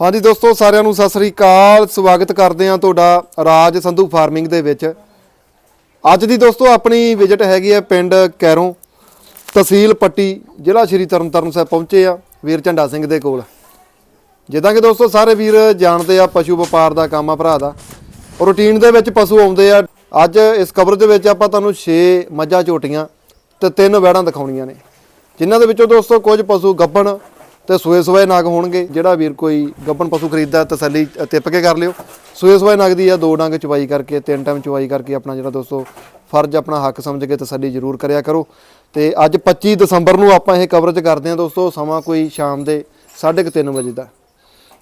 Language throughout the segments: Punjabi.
ਹਾਂਜੀ ਦੋਸਤੋ, ਸਾਰਿਆਂ ਨੂੰ ਸਤਿ ਸ੍ਰੀ ਅਕਾਲ। ਸਵਾਗਤ ਕਰਦੇ ਹਾਂ ਤੁਹਾਡਾ ਰਾਜ ਸੰਧੂ ਫਾਰਮਿੰਗ ਦੇ ਵਿੱਚ। ਅੱਜ ਦੀ ਦੋਸਤੋ, ਆਪਣੀ ਵਿਜ਼ਿਟ ਹੈਗੀ ਹੈ ਪਿੰਡ ਕੈਰੋਂ, ਤਹਿਸੀਲ ਪੱਟੀ, ਜ਼ਿਲ੍ਹਾ ਸ਼੍ਰੀ ਤਰਨਤਾਰਨ ਸਾਹਿਬ ਪਹੁੰਚੇ ਆ ਵੀਰ ਝੰਡਾ ਸਿੰਘ ਦੇ ਕੋਲ। ਜਿੱਦਾਂ ਕਿ ਦੋਸਤੋ, ਸਾਰੇ ਵੀਰ ਜਾਣਦੇ ਆ, ਪਸ਼ੂ ਵਪਾਰ ਦਾ ਕੰਮ ਆ ਭਰਾ ਦਾ। ਰੂਟੀਨ ਦੇ ਵਿੱਚ ਪਸ਼ੂ ਆਉਂਦੇ ਆ। ਅੱਜ ਇਸ ਕਵਰ ਦੇ ਵਿੱਚ ਆਪਾਂ ਤੁਹਾਨੂੰ 6 ਮੱਝਾਂ ਝੋਟੀਆਂ ਤੇ ਤਿੰਨ ਵੈੜਾਂ ਦਿਖਾਉਣੀਆਂ ਨੇ। ਜਿਨ੍ਹਾਂ ਦੇ ਵਿੱਚੋਂ ਦੋਸਤੋ, ਕੁਝ ਪਸ਼ੂ ਗੱਭਣ ਤੇ ਸੂਏ ਸੂਏ ਨਗ ਹੋਣਗੇ ਜਿਹੜਾ ਵੀਰ ਕੋਈ ਗੱਭਣ ਪਸ਼ੂ ਖਰੀਦਦਾ ਤਸੱਲੀ ਤਿੱਪ ਕੇ ਕਰ ਲਿਓ। ਸੂਏ ਸੂਏ ਨਗ ਦੀ ਆ ਦੋ ਡੰਗ ਚਵਾਈ ਕਰਕੇ ਤਿੰਨ ਟਾਈਮ ਚਵਾਈ ਕਰਕੇ ਆਪਣਾ ਜਿਹੜਾ ਦੋਸਤੋ ਫਰਜ਼ ਆਪਣਾ ਹੱਕ ਸਮਝ ਕੇ ਤਸੱਲੀ ਜ਼ਰੂਰ ਕਰਿਆ ਕਰੋ। ਤੇ ਅੱਜ 25 ਦਸੰਬਰ ਨੂੰ ਆਪਾਂ ਇਹ ਕਵਰੇਜ ਕਰਦੇ ਹਾਂ ਦੋਸਤੋ ਸਮਾਂ ਕੋਈ ਸ਼ਾਮ ਦੇ 3:30 ਵਜੇ ਦਾ।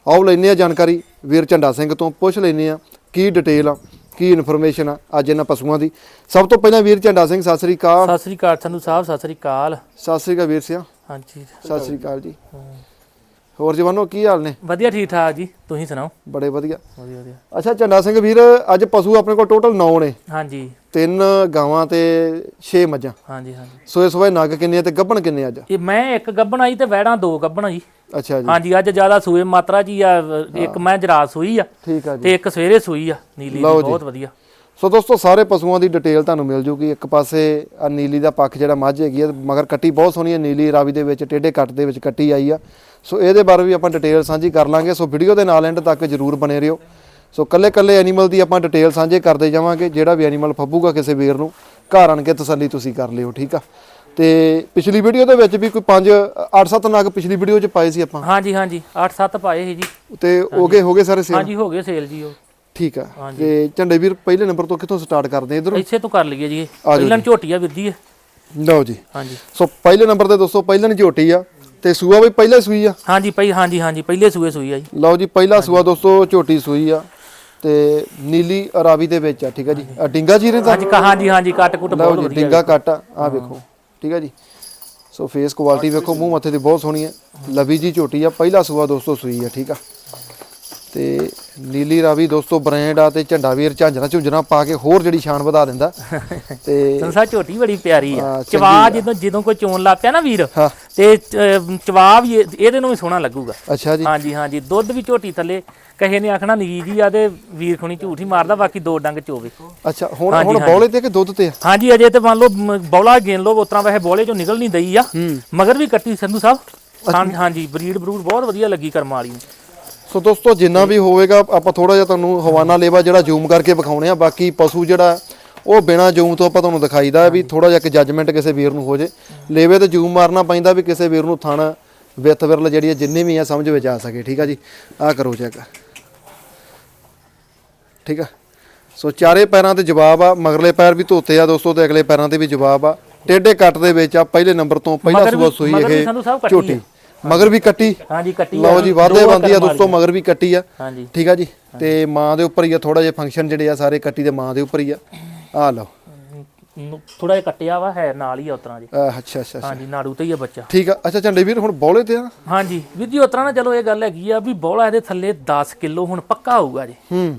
ਆਓ ਲੈਨੇ ਆ ਜਾਣਕਾਰੀ। ਵੀਰ ਝੰਡਾ ਸਿੰਘ ਤੋਂ ਪੁੱਛ ਲੈਨੇ ਆ ਕੀ ਡਿਟੇਲ ਆ ਕੀ ਇਨਫੋਰਮੇਸ਼ਨ ਆ ਅੱਜ ਇਹਨਾਂ ਪਸ਼ੂਆਂ ਦੀ। ਸਭ ਤੋਂ ਪਹਿਲਾਂ ਵੀਰ ਝੰਡਾ ਸਿੰਘ ਸਤਿ ਸ੍ਰੀ ਅਕਾਲ। ਸਤਿ ਸ੍ਰੀ ਅਕਾਲ ਸੰਧੂ ਸਾਹਿਬ ਸਤਿ ਸ੍ਰੀ ਅਕਾਲ। ਸਤਿ ਸ੍ਰੀ ਅਕਾਲ ਵੀਰ ਸਿਆ। ਹਾਂਜੀ। ਸਤਿ ਸ੍ਰੀ ਅਕਾਲ ਜੀ। ਹੋਰ ਜਵਾਨੋ ਕੀ ਹਾਲ ਨੇ? ਵਧੀਆ ਠੀਕ ਠਾਕ ਜੀ। ਤੁਸੀਂ ਸੁਣਾਓ? ਬੜੇ ਵਧੀਆ। ਵਧੀਆ ਵਧੀਆ। ਅੱਛਾ ਝੰਡਾ ਸਿੰਘ ਵੀਰ ਅੱਜ ਪਸ਼ੂ ਆਪਣੇ ਕੋਲ ਟੋਟਲ 9 ਨੇ। ਹਾਂਜੀ। ਤਿੰਨ ਗਾਵਾਂ ਤੇ 6 ਮੱਝਾਂ। ਹਾਂਜੀ ਹਾਂਜੀ। ਸੋਏ ਸੋਏ ਨਗ ਕਿੰਨੇ ਤੇ ਗੱਭਣ ਕਿੰਨੇ ਅੱਜ? ਇਹ ਮੈਂ ਇੱਕ ਗੱਬਣ ਆਈ ਤੇ ਵੈੜਾਂ ਦੋ ਗੱਬਣ ਜੀ ਅੱਛਾ ਜੀ। ਹਾਂਜੀ ਅੱਜ ਜ਼ਿਆਦਾ ਸੂਏ ਮਾਤਰਾ ਜੀ ਆ ਇੱਕ ਮੈਂ ਜਰਾਸ ਸੂਈ ਆ ਠੀਕ ਆ ਜੀ। ਤੇ ਇੱਕ ਸਵੇਰੇ ਸੂਈ ਆ ਨੀਲੀ। ਬਹੁਤ ਵਧੀਆ। ਸੋ ਦੋਸਤੋ ਸਾਰੇ ਪਸ਼ੂਆਂ ਦੀ ਡਿਟੇਲ ਤੁਹਾਨੂੰ ਮਿਲ ਜੂਗੀ। ਇੱਕ ਪਾਸੇ ਆ ਨੀਲੀ ਦਾ ਪੱਖ ਜਿਹੜਾ ਮੱਝ ਹੈਗੀ ਆ ਮਗਰ ਕੱਟੀ ਬਹੁਤ ਸੋਹਣੀ ਹੈ ਨੀਲੀ ਰਾਵੀ ਦੇ ਵਿੱਚ ਟੇਢੇ ਕੱਟ ਦੇ ਵਿੱਚ ਕੱਟੀ ਆਈ ਆ। ਸੋ ਇਹਦੇ ਬਾਰੇ ਵੀ ਆਪਾਂ ਡਿਟੇਲ ਸਾਂਝੀ ਕਰ ਲਾਂਗੇ। ਸੋ ਵੀਡੀਓ ਦੇ ਨਾਲ ਐਂਡ ਤੱਕ ਜਰੂਰ ਬਨੇ ਰਹੋ। ਸੋ ਕੱਲੇ ਕੱਲੇ ਐਨੀਮਲ ਦੀ ਆਪਾਂ ਡਿਟੇਲ ਸਾਂਝੇ ਕਰਦੇ ਜਾਵਾਂਗੇ। ਜਿਹੜਾ ਵੀ ਐਨੀਮਲ ਫੱਬੂਗਾ ਕਿਸੇ ਵੀਰ ਨੂੰ ਘਰ ਆਣ ਕੇ ਤਸੱਲੀ ਤੁਸੀਂ ਕਰ ਲਿਓ ਠੀਕ ਆ? ਤੇ ਪਿਛਲੀ ਵੀਡੀਓ ਦੇ ਵਿੱਚ ਵੀ ਕੋਈ 5 8-7 ਨਗ ਪਿਛਲੀ ਵੀਡੀਓ 'ਚ ਪਾਏ ਸੀ ਆਪਾਂ? ਹਾਂਜੀ ਹਾਂਜੀ। 8-7 ਪਾਏ ਸੀ ਜੀ। ਤੇ ਹੋਗੇ ਹੋਗੇ ਸਾਰੇ ਸੇਲ ਹਾਂਜੀ ਹੋ ਗਏ ਸੇਲ ਜੀ ਉਹ। ਠੀਕ ਆ। ਤੇ ਝੰਡੇ ਵੀਰ ਪਹਿਲੇ ਨੰਬਰ ਤੋਂ ਕਿੱਥੋਂ ਸਟਾਰਟ ਕਰਦੇ ਇਧਰੋਂ? ਇੱਥੇ ਤੋਂ ਕਰ ਲਈਏ ਜੀ ਪਹਿਲਾਂ ਝੋਟੀਆ ਵਿੱਦੀ ਹੈ ਲਓ ਜੀ। ਹਾਂਜੀ। ਸੋ ਪਹਿਲੇ ਨੰਬਰ ਤੇ ਦੋਸਤੋ ਪਹਿਲਾਂ ਝੋਟੀ ਆ। ਤੇ ਸੂਆ ਵੀ ਪਹਿਲੇ ਸੂਈ ਆ। ਹਾਂਜੀ ਪਈ ਹਾਂਜੀ ਹਾਂਜੀ ਪਹਿਲੇ ਸੂਏ ਸੂਈ ਆ ਜੀ। ਲਓ ਜੀ ਪਹਿਲਾ ਸੂਆ ਦੋਸਤੋ ਝੋਟੀ ਸੂਈ ਆ। ਤੇ ਨੀਲੀ ਰਾਵੀ ਦੇ ਵਿੱਚ ਆ ਠੀਕ ਆ ਜੀ। ਆ ਡਿੰਗਾ ਜੀਰੇ ਦਾ ਹਾਂਜੀ ਹਾਂਜੀ ਹਾਂਜੀ ਕੱਟ ਕੁੱਟ ਲਓ ਬਹੁਤ ਜੀ ਵਧੀਆ ਡਿੰਗਾ ਕੱਟ ਆ ਵੇਖੋ ਠੀਕ ਆ ਜੀ। ਸੋ ਫੇਸ ਕੁਆਲਿਟੀ ਵੇਖੋ ਮੂੰਹ ਮੱਥੇ ਦੀ ਬਹੁਤ ਸੋਹਣੀ ਹੈ ਲਵੀ ਜੀ ਝੋਟੀ ਆ ਪਹਿਲਾ ਸੂਆ ਦੋਸਤੋ ਸੂਈ ਆ ਠੀਕ ਆ। ਤੇ ਨੀਲੀ ਰਾਵੀ ਦੋਸਤੋ ਬ੍ਰਾਂਡ ਆ ਤੇ ਝੰਡਾ ਵੀਰ ਝਾਂਜਰਾ ਝੁੰਜਰਾ ਪਾ ਕੇ ਹੋਰ ਜਿਹੜੀ ਸ਼ਾਨ ਵਧਾ ਦਿੰਦਾ। ਤੇ ਸੰਸਾ ਝੋਟੀ ਬੜੀ ਪਿਆਰੀ ਆ। ਚਵਾ ਜਦੋਂ ਜਦੋਂ ਕੋਈ ਚੋਣ ਲੱਗ ਪਿਆ ਨਾ ਵੀਰ ਤੇ ਚਵਾ ਵੀ ਇਹ- ਇਹਦੇ ਨੂੰ ਵੀ ਸੋਹਣਾ ਲੱਗੂਗਾ। ਅੱਛਾ ਜੀ। ਹਾਂਜੀ ਹਾਂਜੀ ਦੁੱਧ ਵੀ ਝੋਟੀ ਥੱਲੇ ਕਹੇ ਨੇ ਆਖਣਾ ਨੀਜੀ ਜੀ ਆ ਤੇ ਵੀਰ ਖੁਣੀ ਝੂਠ ਹੀ ਮਾਰਦਾ ਬਾਕੀ ਦੋ ਡੰਗ ਚੋਵੇ ਅੱਛਾ ਹੁਣ ਹੁਣ ਬੌਲੇ ਤੇ ਕਿ ਦੁੱਧ ਤੇ ਹਾਂਜੀ ਅਜੇ ਤੇ ਮੰਨ ਲਓ ਬੌਲਾ ਗੇਨ ਲੋ ਉਤਰਾ ਵੈਸੇ ਬੌਲੇ ਚੋਂ ਨਿਕਲ ਨਹੀਂ ਦਈ ਆ। ਮਗਰ ਵੀ ਕੱਟੀ ਸੰਧੂ ਸਾਹਿਬ। ਹਾਂਜੀ ਬਰੀਡ ਬਰੂਡ ਬਹੁਤ ਵਧੀਆ ਲੱਗੀ ਕਰਮ ਵਾਲੀ ਨੂੰ। ਸੋ ਦੋਸਤੋ ਜਿੰਨਾ ਵੀ ਹੋਵੇਗਾ ਆਪਾਂ ਥੋੜਾ ਜਿਹਾ ਤੁਹਾਨੂੰ ਹਵਾਨਾ ਲੇਵਾ ਜਿਹੜਾ ਜ਼ੂਮ ਕਰਕੇ ਵਿਖਾਉਣੇ ਆ। ਬਾਕੀ ਪਸ਼ੂ ਜਿਹੜਾ ਉਹ ਬਿਨਾ ਜ਼ੂਮ ਤੋਂ ਆਪਾਂ ਤੁਹਾਨੂੰ ਦਿਖਾਈਦਾ ਵੀ ਥੋੜਾ ਜਿਹਾ ਇੱਕ ਜੱਜਮੈਂਟ ਕਿਸੇ ਵੀਰ ਨੂੰ ਹੋ ਜੇ। ਲੇਵੇ ਤੇ ਜ਼ੂਮ ਮਾਰਨਾ ਪੈਂਦਾ ਵੀ ਕਿਸੇ ਵੀਰ ਨੂੰ ਥਣ ਵਿੱਥ ਵਿਰਲ ਜਿਹੜੀ ਹੈ ਜਿੰਨੇ ਵੀ ਆ ਸਮਝ ਵਿੱਚ ਆ ਸਕੇ। ਠੀਕ ਆ ਜੀ? ਆਹ ਕਰੋ ਚੈੱਕ ਠੀਕ ਆ? ਸੋ ਚਾਰੇ ਪੈਰਾਂ ਤੇ ਜਵਾਬ ਆ ਮਗਰਲੇ ਪੈਰ ਵੀ ਧੋਤੇ ਆ ਦੋਸਤੋ ਤੇ ਅਗਲੇ ਪੈਰਾਂ ਤੇ ਵੀ ਜਵਾਬ ਆ। ਟੇਢੇ ਕੱਟ ਦੇ ਵਿੱਚ ਆ ਪਹਿਲੇ ਨੰਬਰ ਤੋਂ ਪਹਿਲਾ ਸੂਆ ਸੂਈ ਇਹ ਝੋਟੀ। ਮਗਰ ਵੀ ਕੱਟੀ। ਹਾਂਜੀ ਕੱਟੀ ਲਓ ਜੀ ਵਾਧੇ ਬੰਦੀ ਆ ਦੋਸਤੋ ਮਗਰ ਵੀ ਕੱਟੀ ਆ। ਹਾਂਜੀ। ਠੀਕ ਆ ਜੀ? ਤੇ ਮਾਂ ਦੇ ਉੱਪਰ ਹੀ ਆ ਥੋੜਾ ਜਿਹਾ ਫੰਕਸ਼ਨ ਜਿਹੜੇ ਆ ਸਾਰੇ ਕੱਟੀ ਦੇ ਮਾਂ ਦੇ ਉੱਪਰ ਹੀ ਆ। ਆ ਲਓ। ਥੋੜਾ ਜਿਹਾ ਕੱਟਿਆ ਵਾ ਹੈ ਨਾਲ ਹੀ ਉਤਰਾ ਜੀ। ਅੱਛਾ ਅੱਛਾ। ਹਾਂਜੀ ਨਾੜੂ ਤੇ ਹੀ ਆ ਬੱਚਾ। ਠੀਕ ਆ। ਅੱਛਾ ਝੰਡੇ ਵੀਰ ਹੁਣ ਬੌਲੇ ਤੇ ਆ? ਹਾਂਜੀ। ਵੀਰ ਜੀ ਉਤਰਾ ਨਾ ਚਲੋ ਇਹ ਗੱਲ ਹੈਗੀ ਆ ਵੀ ਬੋਲਾ ਇਹਦੇ ਥੱਲੇ 10 ਕਿਲੋ ਹੁਣ ਪੱਕਾ ਹੋਊਗਾ ਜੀ।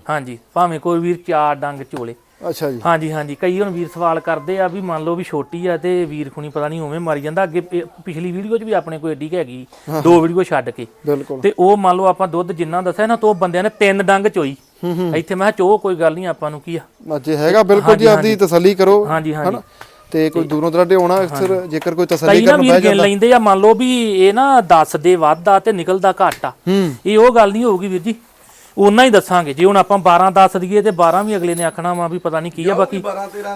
ਹਾਂਜੀ। ਭਾਵੇਂ ਕੋਈ ਵੀਰ ਚਾਰ ਡੰਗ ਚੋਲੇ। ਅੱਛਾ ਜੀ। ਹਾਂਜੀ ਹਾਂਜੀ। ਕਈ ਹੁਣ ਵੀਰ ਸਵਾਲ ਕਰਦੇ ਆ ਵੀ ਮੰਨ ਲਓ ਵੀ ਛੋਟੀ ਆ ਤੇ ਵੀਰ ਖੁਣੀ ਪਤਾ ਨਹੀਂ ਉਵੇਂ ਮਾਰੀ ਜਾਂਦਾ। ਅੱਗੇ ਪਿ- ਪਿਛਲੀ ਵੀਡੀਓ 'ਚ ਵੀ ਆਪਣੇ ਕੋਈ ਏਡੀ ਕੁ ਹੈਗੀ। ਦੋ ਵੀਡੀਓ ਛੱਡ ਕੇ। ਬਿਲਕੁਲ। ਤੇ ਉਹ ਮੰਨ ਲਓ ਆਪਾਂ ਦੁੱਧ ਜਿੰਨਾ ਦੱਸਿਆ ਨਾ ਤੋਂ ਬੰਦਿਆਂ ਨੇ ਤਿੰਨ ਡੰਗ ਚੋਈ। ਇੱਥੇ ਮੈਂ ਕਿਹਾ ਚੋ ਕੋਈ ਗੱਲ ਨਹੀਂ ਆਪਾਂ ਨੂੰ ਕੀ ਆ? ਜੇ ਹੈਗਾ ਬਿਲਕੁਲ ਜੀ ਆਪਦੀ ਤਸੱਲੀ ਕਰੋ ਹਾਂਜੀ ਹਾਂਜੀ। ਤੇ ਕੋਈ ਦੂਰੋਂ ਦਰਾਡੇ ਆਉਣਾ ਅਕਸਰ ਜੇਕਰ ਕੋਈ ਤਸੱਲੀ ਕਈ ਨਾ ਕਰਨ ਵੀਰ ਬਹਿ ਗਿਣ ਜਾਂਦਾ। ਲੈਂਦੇ ਆ ਮੰਨ ਲਓ ਵੀ ਇਹ ਨਾ 10 ਦੇ ਵੱਧ ਆ ਤੇ ਨਿਕਲਦਾ ਘੱਟ ਆ। ਹੂੰ। ਇਹ ਉਹ ਗੱਲ ਨਹੀਂ ਹੋਊਗੀ ਵੀਰ ਜੀ। ਉਹਨਾਂ ਹੀ ਦੱਸਾਂਗੇ। ਜੇ ਹੁਣ ਆਪਾਂ 12 ਦੱਸ ਦਈਏ ਤੇ 12 ਵੀ ਅਗਲੇ ਨੇ ਆਖਣਾ ਵਾ ਵੀ ਪਤਾ ਨਹੀਂ ਕੀ ਆ ਬਾਕੀ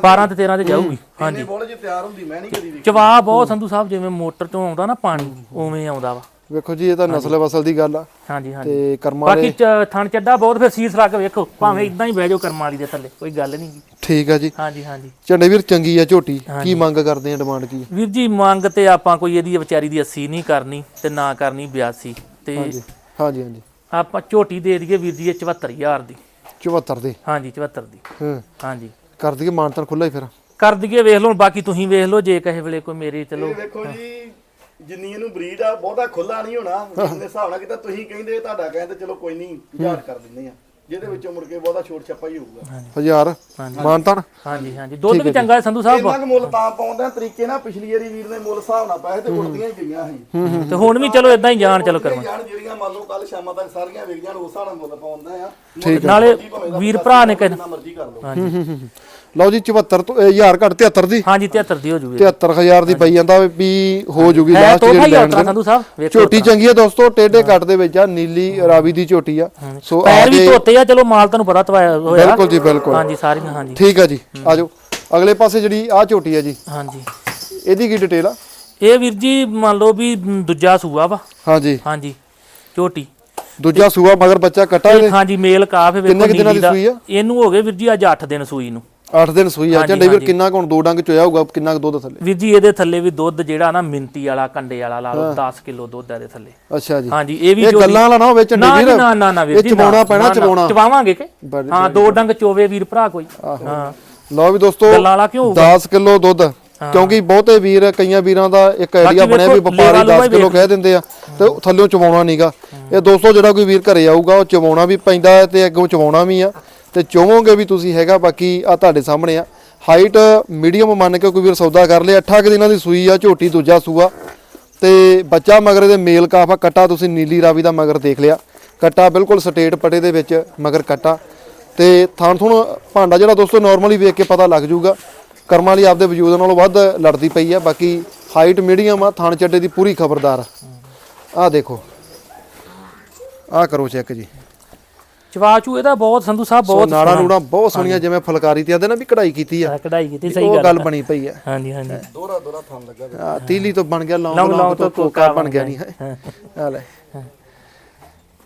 12 ਤੇ 13 ਤੇ ਜਾਊਗੀ। ਹਾਂਜੀ। ਬੋਲ ਜੇ ਤਿਆਰ ਹੁੰਦੀ ਮੈਂ ਨਹੀਂ ਕਦੀ ਚਵਾ ਬਹੁਤ ਸੰਧੂ ਸਾਹਿਬ ਜਿਵੇਂ ਮੋਟਰ ਤੋਂ ਆਉਂਦਾ ਨਾ ਪਾਣੀ ਉਵੇਂ ਆਉਂਦਾ ਵਾ। ਵੇਖੋ ਜੀ ਇਹ ਤਾਂ ਨਸਲ ਵਸਲ ਦੀ ਗੱਲ ਆ। ਹਾਂਜੀ ਹਾਂਜੀ। ਤੇ ਕਰਮਾਂ ਵਾਲੇ ਬਾਕੀ ਚ- ਥਣ ਚੱਡਾ ਬਹੁਤ ਫਿਰ ਸੀਸ ਰੱਖ ਵੇਖੋ। ਭਾਵੇਂ ਇਦਾਂ ਹੀ ਬਹਿ ਜਾਓ ਕਰਮਾਂ ਵਾਲੀ ਦੇ ਥੱਲੇ ਕੋਈ ਗੱਲ ਨਹੀਂ। ਠੀਕ ਆ ਜੀ। ਹਾਂਜੀ ਹਾਂਜੀ। ਝੰਡੇ ਵੀਰ ਚੰਗੀ ਆ ਝੋਟੀ। ਕੀ ਮੰਗ ਕਰਦੇ ਆ ਡਿਮਾਂਡ ਕੀ ਆ? ਵੀਰ ਜੀ ਮੰਗ ਤੇ ਆਪਾਂ ਕੋਈ ਇਹਦੀ ਵਿਚਾਰੀ ਦੀ 80 ਨਹੀਂ ਕਰਨੀ ਤੇ ਨਾ ਕਰਨੀ 82 ਤੇ ਹਾਂਜੀ। ਹਾਂਜੀ ਹਾਂਜੀ। ਆਪਾਂ ਝੋਟੀ ਦੇ ਦਈਏ ਵੀਰ ਜੀ ਇਹ 74000 ਦੀ। 74 ਦੇ? ਹਾਂਜੀ 74 ਦੀ। ਹਾਂ। ਹਾਂਜੀ। ਕਰ ਦਈਏ ਮਾਨਤਨ ਖੁੱਲਾ ਹੀ ਫਿਰ। ਕਰ ਦਈਏ ਵੇਖ ਲਓ ਬਾਕੀ ਤੁਸੀਂ ਵੇਖ ਲਓ ਜੇ ਕਹੇ ਵੇਲੇ ਕੋਈ ਮੇਰੇ ਚਲੋ। ਇਹ ਵੇਖੋ ਜੀ ਜਿੰਨੀ ਇਹਨੂੰ ਬਰੀਡ ਆ ਬਹੁਤਾ ਖੁੱਲਾ ਨਹੀਂ ਹੋਣਾ। ਜਿਸ ਦੇ ਹਿਸਾਬ ਨਾਲ ਕਿਤਾ ਤੁਸੀਂ ਕਹਿੰਦੇ ਤੁਹਾਡਾ ਕਹਿੰਦੇ ਚਲੋ ਕੋਈ ਨਹੀਂ ਹਜ਼ਾਰ ਕਰ ਦਿੰਦੇ ਆ। ਜਿਹਦੇ ਵਿੱਚੋਂ ਮੁੜ ਕੇ ਬਹੁਤਾ ਛੋਟ ਛੱਪਾ ਹੀ ਹੋਊਗਾ। ਹਜ਼ਾਰ? ਮਾਨਤਨ? ਹਾਂਜੀ ਹਾਂਜੀ। ਦੁੱਧ ਵੀ ਚੰਗਾ ਹੈ ਸੰਧੂ ਸਾਹਿਬ। ਇੰਨਾ ਕੁ ਮੁੱਲ ਤਾਂ ਪਾਉਂਦੇ ਆ ਤਰੀਕੇ ਨਾਲ ਪਿਛਲੀ ਵਾਰੀ ਵੀਰ ਨੇ ਮੁੱਲ ਹਿਸਾਬ ਨਾਲ ਪੈਸੇ ਤੇ ਕੁੜਦੀਆਂ ਹੀ ਗਈਆਂ ਸੀ। ਤੇ ਹੁਣ ਵੀ ਚਲੋ ਇਦਾਂ ਹੀ ਜਾਣ ਚਲੋ ਕਰਵਾ ਜਾਣ ਜਿਹੜੀਆਂ ਮੰਨ ਲਓ ਕੱਲ ਸ਼ਾਮਾਂ ਤੱਕ ਸਾਰੀਆਂ ਵਿਕ ਜਾਣ ਉਸ ਹਿਸਾਬ ਨਾਲ ਮੁੱਲ ਪਾਉਂਦਾ ਆ। ਨਾਲੇ ਵੀਰ ਭਰਾ ਨੇ ਕਹਿ ਮਰਜ਼ੀ ਕਰ ਲਓ। ਹਾਂਜੀ ਲਓ ਜੀ 74 ਤੋਂ ਇਹ ਹਜ਼ਾਰ ਘੱਟ 73 ਦੀ। ਹਾਂਜੀ 73 ਦੀ ਹੋ ਜੂਗੀ। 73000 ਦੀ ਪਈ ਜਾਂਦਾ ਵੀ ਹੋ ਜੂਗੀ ਲਾਸਟ ਜਿਹੜੀ ਉਤਰਾ ਦੇ। ਸੰਧੂ ਸਾਹਿਬ ਝੋਟੀ ਚੰਗੀ ਆ ਦੋਸਤੋ ਟੇਡੇ ਕੱਟ ਦੇ ਵਿੱਚ ਆ ਨੀਲੀ ਰਾਵੀ ਦੀ ਝੋਟੀ ਆ। ਸੋ ਪੈਰ ਵੀ ਧੋਤੇ ਆ ਚਲੋ ਮਾਲ ਤੁਹਾਨੂੰ ਪਤਾ ਤਵਾਇਆ ਹੋਇਆ। ਬਿਲਕੁਲ ਜੀ ਬਿਲਕੁਲ। ਹਾਂਜੀ ਸਾਰੀਆਂ ਹਾਂਜੀ। ਠੀਕ ਆ ਜੀ ਆਜੋ ਅਗਲੇ ਪਾਸੇ ਜਿਹੜੀ ਆ ਝੋਟੀ ਆ ਜੀ ਹਾਂਜੀ। ਇਹਦੀ ਕੀ ਡਿਟੇਲ ਆ? ਇਹ ਵੀਰ ਜੀ ਮੰਨ ਲਓ ਵੀ ਦੂਜਾ ਸੂਆ ਵਾ। ਹਾਂਜੀ। ਹਾਂਜੀ ਝੋਟੀ। ਦੂਜਾ ਸੂਆ ਮਗਰ ਬੱਚਾ ਕੱਟਾ ਇਹ ਇਹਦੇ? ਹਾਂਜੀ ਮੇਲ ਕਾਫ ਵੇਖੋ ਨੀਲੀ ਦਾ। ਸੂਈ ਆ? ਇਹਨੂੰ ਹੋ ਗਏ ਵੀਰ ਜੀ ਅੱਜ 8 ਦਿਨ ਸੂਈ ਨੂੰ। 8 ਦਿਨ ਸੂਈ ਆ ਝੰਡੇ ਵੀਰ। ਕਿੰਨਾ ਕੁ ਹੁਣ ਦੋ ਡੰਗ ਚੋਇਆ ਹੋਊਗਾ ਕਿੰਨਾ ਕੁ ਦੁੱਧ ਥੱਲੇ? ਵੀਰ ਜੀ ਇਹਦੇ ਥੱਲੇ ਵੀ ਦੁੱਧ ਜਿਹੜਾ ਨਾ ਮਿੰਤੀ ਵਾਲਾ ਕੰਡੇ ਵਾਲਾ ਲਾ ਲਓ 10 ਕਿਲੋ ਦੁੱਧ ਆ ਇਹਦੇ ਥੱਲੇ। ਅੱਛਾ ਜੀ। ਹਾਂਜੀ ਇਹ ਵੀ ਇਹ ਗੱਲਾਂ ਵਾਲਾ ਨਾ ਹੋਵੇ ਝੰਡੇ ਵੀਰ। ਨਾ ਨਾ ਨਾ ਵੀਰ ਜੀ ਚਬਾਉਣਾ ਨਾ, ਪੈਣਾ ਚਬਾਉਣਾ। ਚਬਾਵਾਂਗੇ ਕਿ? ਹਾਂ ਦੋ ਡੰਗ ਚੋਵੇ ਵੀਰ ਭਰਾ ਕੋਈ। ਹਾਂ। ਲਓ ਵੀ ਦੋਸਤੋ ਗੱਲਾਂ ਵਾਲਾ ਕਿਉਂ ਹੋਊਗਾ? 10 ਕਿਲੋ ਦੁੱਧ। ਕਿਉਂਕਿ ਬਹੁਤੇ ਵੀਰ ਕਈਆਂ ਵੀਰਾਂ ਦਾ ਇੱਕ ਆਈਡੀਆ ਬਣਿਆ ਵੀ ਵਪਾਰੀ ਲੇਵਾ 10 ਕਿਲੋ ਕਹਿ ਦਿੰਦੇ ਆ ਤੇ ਥੱਲਿਓਂ ਚਵਾਉਣਾ ਨਹੀਂਗਾ ਇਹ ਦੋਸਤੋ ਜਿਹੜਾ ਕੋਈ ਵੀਰ ਘਰੇ ਆਊਗਾ ਉਹ ਚਵਾਉਣਾ ਵੀ ਪੈਂਦਾ ਤੇ ਅੱਗੋਂ ਚਵਾਉਣਾ ਵੀ ਆ। ਤੇ ਚੋਵੋਗੇ ਵੀ ਤੁਸੀਂ ਹੈਗਾ, ਬਾਕੀ ਆ ਤੁਹਾਡੇ ਸਾਹਮਣੇ ਆ। ਹਾਈਟ ਮੀਡੀਅਮ ਮੰਨ ਕੇ ਕੋਈ ਵੀਰ ਸੌਦਾ ਕਰ ਲਿਆ 8 ਕਿ ਦਿਨਾਂ ਦੀ ਸੂਈ ਆ, ਝੋਟੀ ਦੂਜਾ ਸੂਆ। ਤੇ ਬੱਚਾ ਮਗਰ ਦੇ ਮੇਲ ਕਾਫਾ ਕੱਟਾ ਤੁਸੀਂ ਨੀਲੀ ਰਾਵੀ ਦਾ ਮਗਰ ਦੇਖ ਲਿਆ। ਕੱਟਾ ਬਿਲਕੁਲ ਸਟੇਟ ਪਟੇ ਦੇ ਵਿੱਚ ਮਗਰ ਕੱਟਾ। ਤੇ ਥਾਣ ਥੁਣ ਭਾਂਡਾ ਜਿਹੜਾ ਦੋਸਤੋ ਨਾਰਮਲੀ ਵੇਖ ਕੇ ਪਤਾ ਲੱਗ ਜਾਊਗਾ ਕਰਮਾਂ ਲਈ ਆਪਦੇ ਵਜੂਦ ਨਾਲੋਂ ਵੱਧ ਲੜਦੀ ਪਈ ਆ, ਬਾਕੀ ਹਾਈਟ ਮੀਡੀਅਮ ਆ ਥਾਣ ਚੱਡੇ ਦੀ ਪੂਰੀ ਖਬਰਦਾਰ ਆ। ਆਹ ਦੇਖੋ। ਆਹ ਕਰੋ ਚੈੱਕ ਜੀ। ਚਵਾਚੂ ਇਹਦਾ ਬਹੁਤ ਸੰਧੂ ਸਾਹਿਬ ਬਹੁਤ ਨਾੜਾ ਨੂੜਾ ਬਹੁਤ ਸੋਹਣੀਆਂ ਜਿਵੇਂ ਫੁਲਕਾਰੀ ਤੇ ਆਂਦੇ ਨਾ ਵੀ ਕਢਾਈ ਕੀਤੀ ਆ। ਕਢਾਈ ਕੀਤੀ ਸਹੀ ਉਹ ਗੱਲ ਗੱਲ ਬਣੀ ਪਈ ਆ ਹਾਂਜੀ ਹਾਂਜੀ। ਦੋਰਾ ਦੋਰਾ ਥੰਮ ਲੱਗਾ ਤੀਲੀ ਤੋਂ ਬਣ ਗਿਆ ਲੌਂਗ ਲੌਂਗ ਤੋਂ ਕੋਕਾ ਬਣ ਗਿਆ ਨਹੀਂ ਹੈ? ਆ ਲੈ।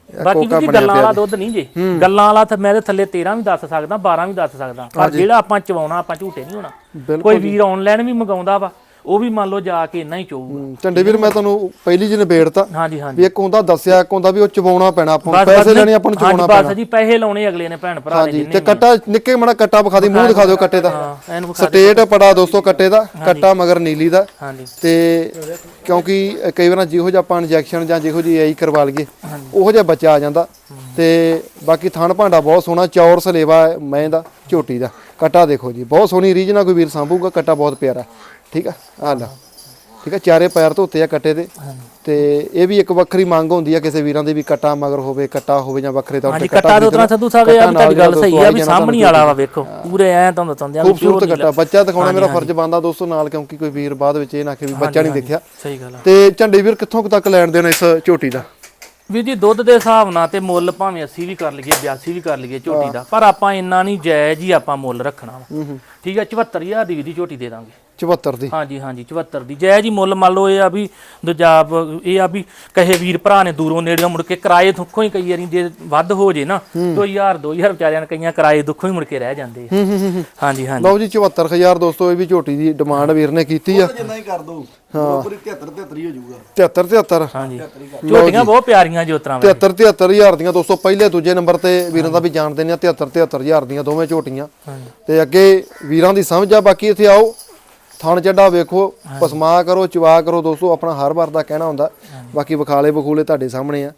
ਬਾਕੀ ਵੀ ਗੱਲਾਂ ਵਾਲਾ ਦੁੱਧ ਨਹੀਂ ਜੇ। ਗੱਲਾਂ ਵਾਲਾ ਤਾਂ ਮੈਂ ਤੇ ਥੱਲੇ 13 ਵੀ ਦੱਸ ਸਕਦਾ 12 ਵੀ ਦੱਸ ਸਕਦਾ। ਪਰ ਜਿਹੜਾ ਆਪਾਂ ਚਵਾਉਣਾ ਆਪਾਂ ਝੂਟੇ ਨਹੀਂ ਹੋਣਾ। ਕੋਈ ਵੀਰ ਆਨਲਾਈਨ ਵੀ ਮੰਗਾਉਂਦਾ ਵਾ। ਉਹ ਵੀ ਮੰਨ ਲਓ ਜਾ ਕੇ ਇੰਨਾ ਹੀ ਚੋਊਗਾ। ਝੰਡੇ ਵੀਰ ਮੈਂ ਤੁਹਾਨੂੰ ਪਹਿਲੀ ਜੀ ਨਿਬੇੜਤਾ। ਹਾਂਜੀ ਹਾਂਜੀ। ਵੀ ਇੱਕ ਹੁੰਦਾ ਦੱਸਿਆ ਇੱਕ ਹੁੰਦਾ ਵੀ ਉਹ ਚਵਾਉਣਾ ਪੈਣਾ ਆਪਾਂ ਨੂੰ। ਬਸ ਪੈਸੇ ਬਸ ਲੈਣੇ ਆਪਾਂ ਨੂੰ ਚਵਾਉਣਾ ਬਸ ਜੀ ਪੈਸੇ ਲਾਉਣੇ ਅਗਲੇ ਨੇ ਭੈਣ ਭਰਾ ਨੇ ਜਿੰਨੇ ਤੇ ਕੱਟਾ ਨਿੱਕੇ ਮੜਾ ਕੱਟਾ ਵਿਖਾ ਦੀ ਮੂੰਹ ਦਿਖਾ ਦਿਓ ਕੱਟੇ ਦਾ। ਸਟੇਟ ਪੜਾ ਦੋਸਤੋ ਕੱਟੇ ਦਾ ਕੱਟਾ ਮਗਰ ਨੀਲੀ ਦਾ। ਹਾਂਜੀ। ਤੇ ਕਿਉਂਕਿ ਕਈ ਵਾਰ ਜਿਹੋ ਜਿਹਾ ਆਪਾਂ ਇੰਜੈਕਸ਼ਨ ਜਾਂ ਜਿਹੋ ਜਿਹੀ ਆਈ ਕਰਵਾ ਲਈਏ ਉਹੋ ਜਿਹਾ ਬੱਚਾ ਆ ਜਾਂਦਾ। ਤੇ ਬਾਕੀ ਥਣ ਭਾਂਡਾ ਬਹੁਤ ਸੋਹਣਾ ਚੌਰ ਸਲੇਵਾ ਮੈਂ ਦਾ ਝੋਟੀ ਦਾ। ਕੱਟਾ ਦੇਖੋ ਜੀ ਬਹੁਤ ਸੋਹਣੀ ਰੀਝ ਨਾਲ ਕੋਈ ਵੀਰ ਸੰਭੂਗਾ ਕੱਟਾ ਬਹੁਤ ਪਿਆਰਾ। ਠੀਕ ਆ? ਆ ਲੈ। ਠੀਕ ਆ? ਚਾਰੇ ਪੈਰ ਧੋਤੇ ਆ ਕੱਟੇ ਦੇ। ਤੇ ਇਹ ਵੀ ਇੱਕ ਵੱਖਰੀ ਮੰਗ ਹੁੰਦੀ ਆ ਕਿਸੇ ਵੀਰਾਂ ਦੀ ਵੀ ਕੱਟਾ ਮਗਰ ਹੋਵੇ ਕੱਟਾ ਹੋਵੇ ਜਾਂ ਵੱਖਰੇ ਤੌਰ ਤੇ ਕੱਟਾ ਦੇ ਉਤਰਾ ਸੰਧੂ ਸਾਹਿਬ ਇਹ ਆ ਵੀ ਤੁਹਾਡੀ ਗੱਲ ਸਹੀ ਆ ਵੀ ਸਾਹਮਣੇ ਵਾਲਾ ਵਾ ਵੇਖੋ ਪੂਰੇ ਐ ਤੁਹਾਨੂੰ ਦੱਸਦੇ ਆ ਵੀ ਖੂਬਸੂਰਤ ਕੱਟਾ। ਬੱਚਾ ਦਿਖਾਉਣਾ ਮੇਰਾ ਫਰਜ਼ ਬਣਦਾ ਦੋਸਤੋ ਨਾਲ ਕਿਉਂਕਿ ਕੋਈ ਵੀਰ ਬਾਅਦ ਵਿੱਚ ਇਹ ਨਾ ਕਿ ਵੀ ਬੱਚਾ ਨਹੀਂ ਦੇਖਿਆ। ਸਹੀ ਗੱਲ ਆ। ਤੇ ਝੰਡੇ ਵੀਰ ਕਿੱਥੋਂ ਤੱਕ ਲੈਣ ਦੇਣ ਇਸ ਝੋਟੀ ਦਾ? ਵੀਰ ਜੀ ਦੁੱਧ ਦੇ ਹਿਸਾਬ ਨਾਲ ਤੇ ਮੁੱਲ ਭਾਵੇਂ 80 ਵੀ ਕਰ ਲਈਏ 82 ਵੀ ਕਰ ਲਈਏ ਝੋਟੀ ਦਾ ਪਰ ਆਪਾਂ ਇੰਨਾ ਨਹੀਂ ਜਾਇਜ਼ ਹੀ ਆਪਾਂ ਮੁੱਲ ਰੱਖਣਾ ਵਾ। ਠੀਕ ਹੈ 74000 ਦੀ ਵੀ ਦੀ ਝੋਟੀ ਦੇ ਦਾਂਗੇ। 74 ਦੀ। ਹਾਂਜੀ ਹਾਂਜੀ 74 ਦੀ। ਜਾਇਜ਼ ਹੀ ਮੁੱਲ ਮੰਨ ਲਓ ਇਹ ਆ ਵੀ ਦੂਜਾ ਬ- ਇਹ ਆ ਵੀ ਕਹੇ ਵੀਰ ਭਰਾ ਨੇ ਦੂਰੋਂ ਨੇੜਿਓਂ ਮੁੜ ਕੇ ਕਿਰਾਏ ਦੁੱਖੋਂ ਹੀ ਕਈ ਵਾਰੀ ਜੇ ਵੱਧ ਹੋ ਜੇ ਨਾ 2000 2000 ਵਿਚਾਰਿਆਂ ਨੇ ਕਈਆਂ ਕਿਰਾਏ ਦੁੱਖੋਂ ਹੀ ਮੁੜ ਕੇ ਰਹਿ ਜਾਂਦੇ ਆ। ਹਾਂਜੀ ਹਾਂਜੀ। ਲਓ ਜੀ 74000 ਦੋਸਤੋ ਇਹ ਵੀ ਝੋਟੀ ਦੀ ਡਿਮਾਂਡ ਵੀਰ ਨੇ ਕੀਤੀ ਆ। ਜਿੰਨਾ ਹੀ ਕਰ ਦੋ। ਬਰਾਬਰ 73 73 ਹੀ ਹੋ ਜਾਊਗਾ। 73 73 ਹਾਂਜੀ। ਝੋਟੀਆਂ ਬਹੁਤ ਪਿਆਰੀਆਂ ਜੋ ਤਰ੍ਹਾਂ 73 73000 ਦੀਆਂ ਦੋਸਤੋ ਪਹਿਲੇ ਦੂਜੇ ਨੰਬਰ ਤੇ ਵੀਰਾਂ ਦਾ ਵੀ ਜਾਣਦੇ ਨੇ 73 73000 ਦੀਆਂ ਦੋਵੇਂ ਝੋਟੀਆਂ। ਤੇ ਅੱਗੇ ਵੀਰਾਂ ਦੀ ਸਮਝ ਆ ਬਾਕੀ ਇੱਥੇ ਆਓ। ਥਣ ਚੱਡਾ ਵੇਖੋ ਪਸਮਾ ਕਰੋ ਚਵਾ ਕਰੋ ਦੋਸਤੋ ਆਪਣਾ ਹਰ ਵਾਰ ਦਾ ਕਹਿਣਾ ਹੁੰਦਾ। ਬਾਕੀ ਵਿਖਾਲੇ ਬਖੂਲੇ ਤੁਹਾਡੇ ਸਾਹਮਣੇ ਆ।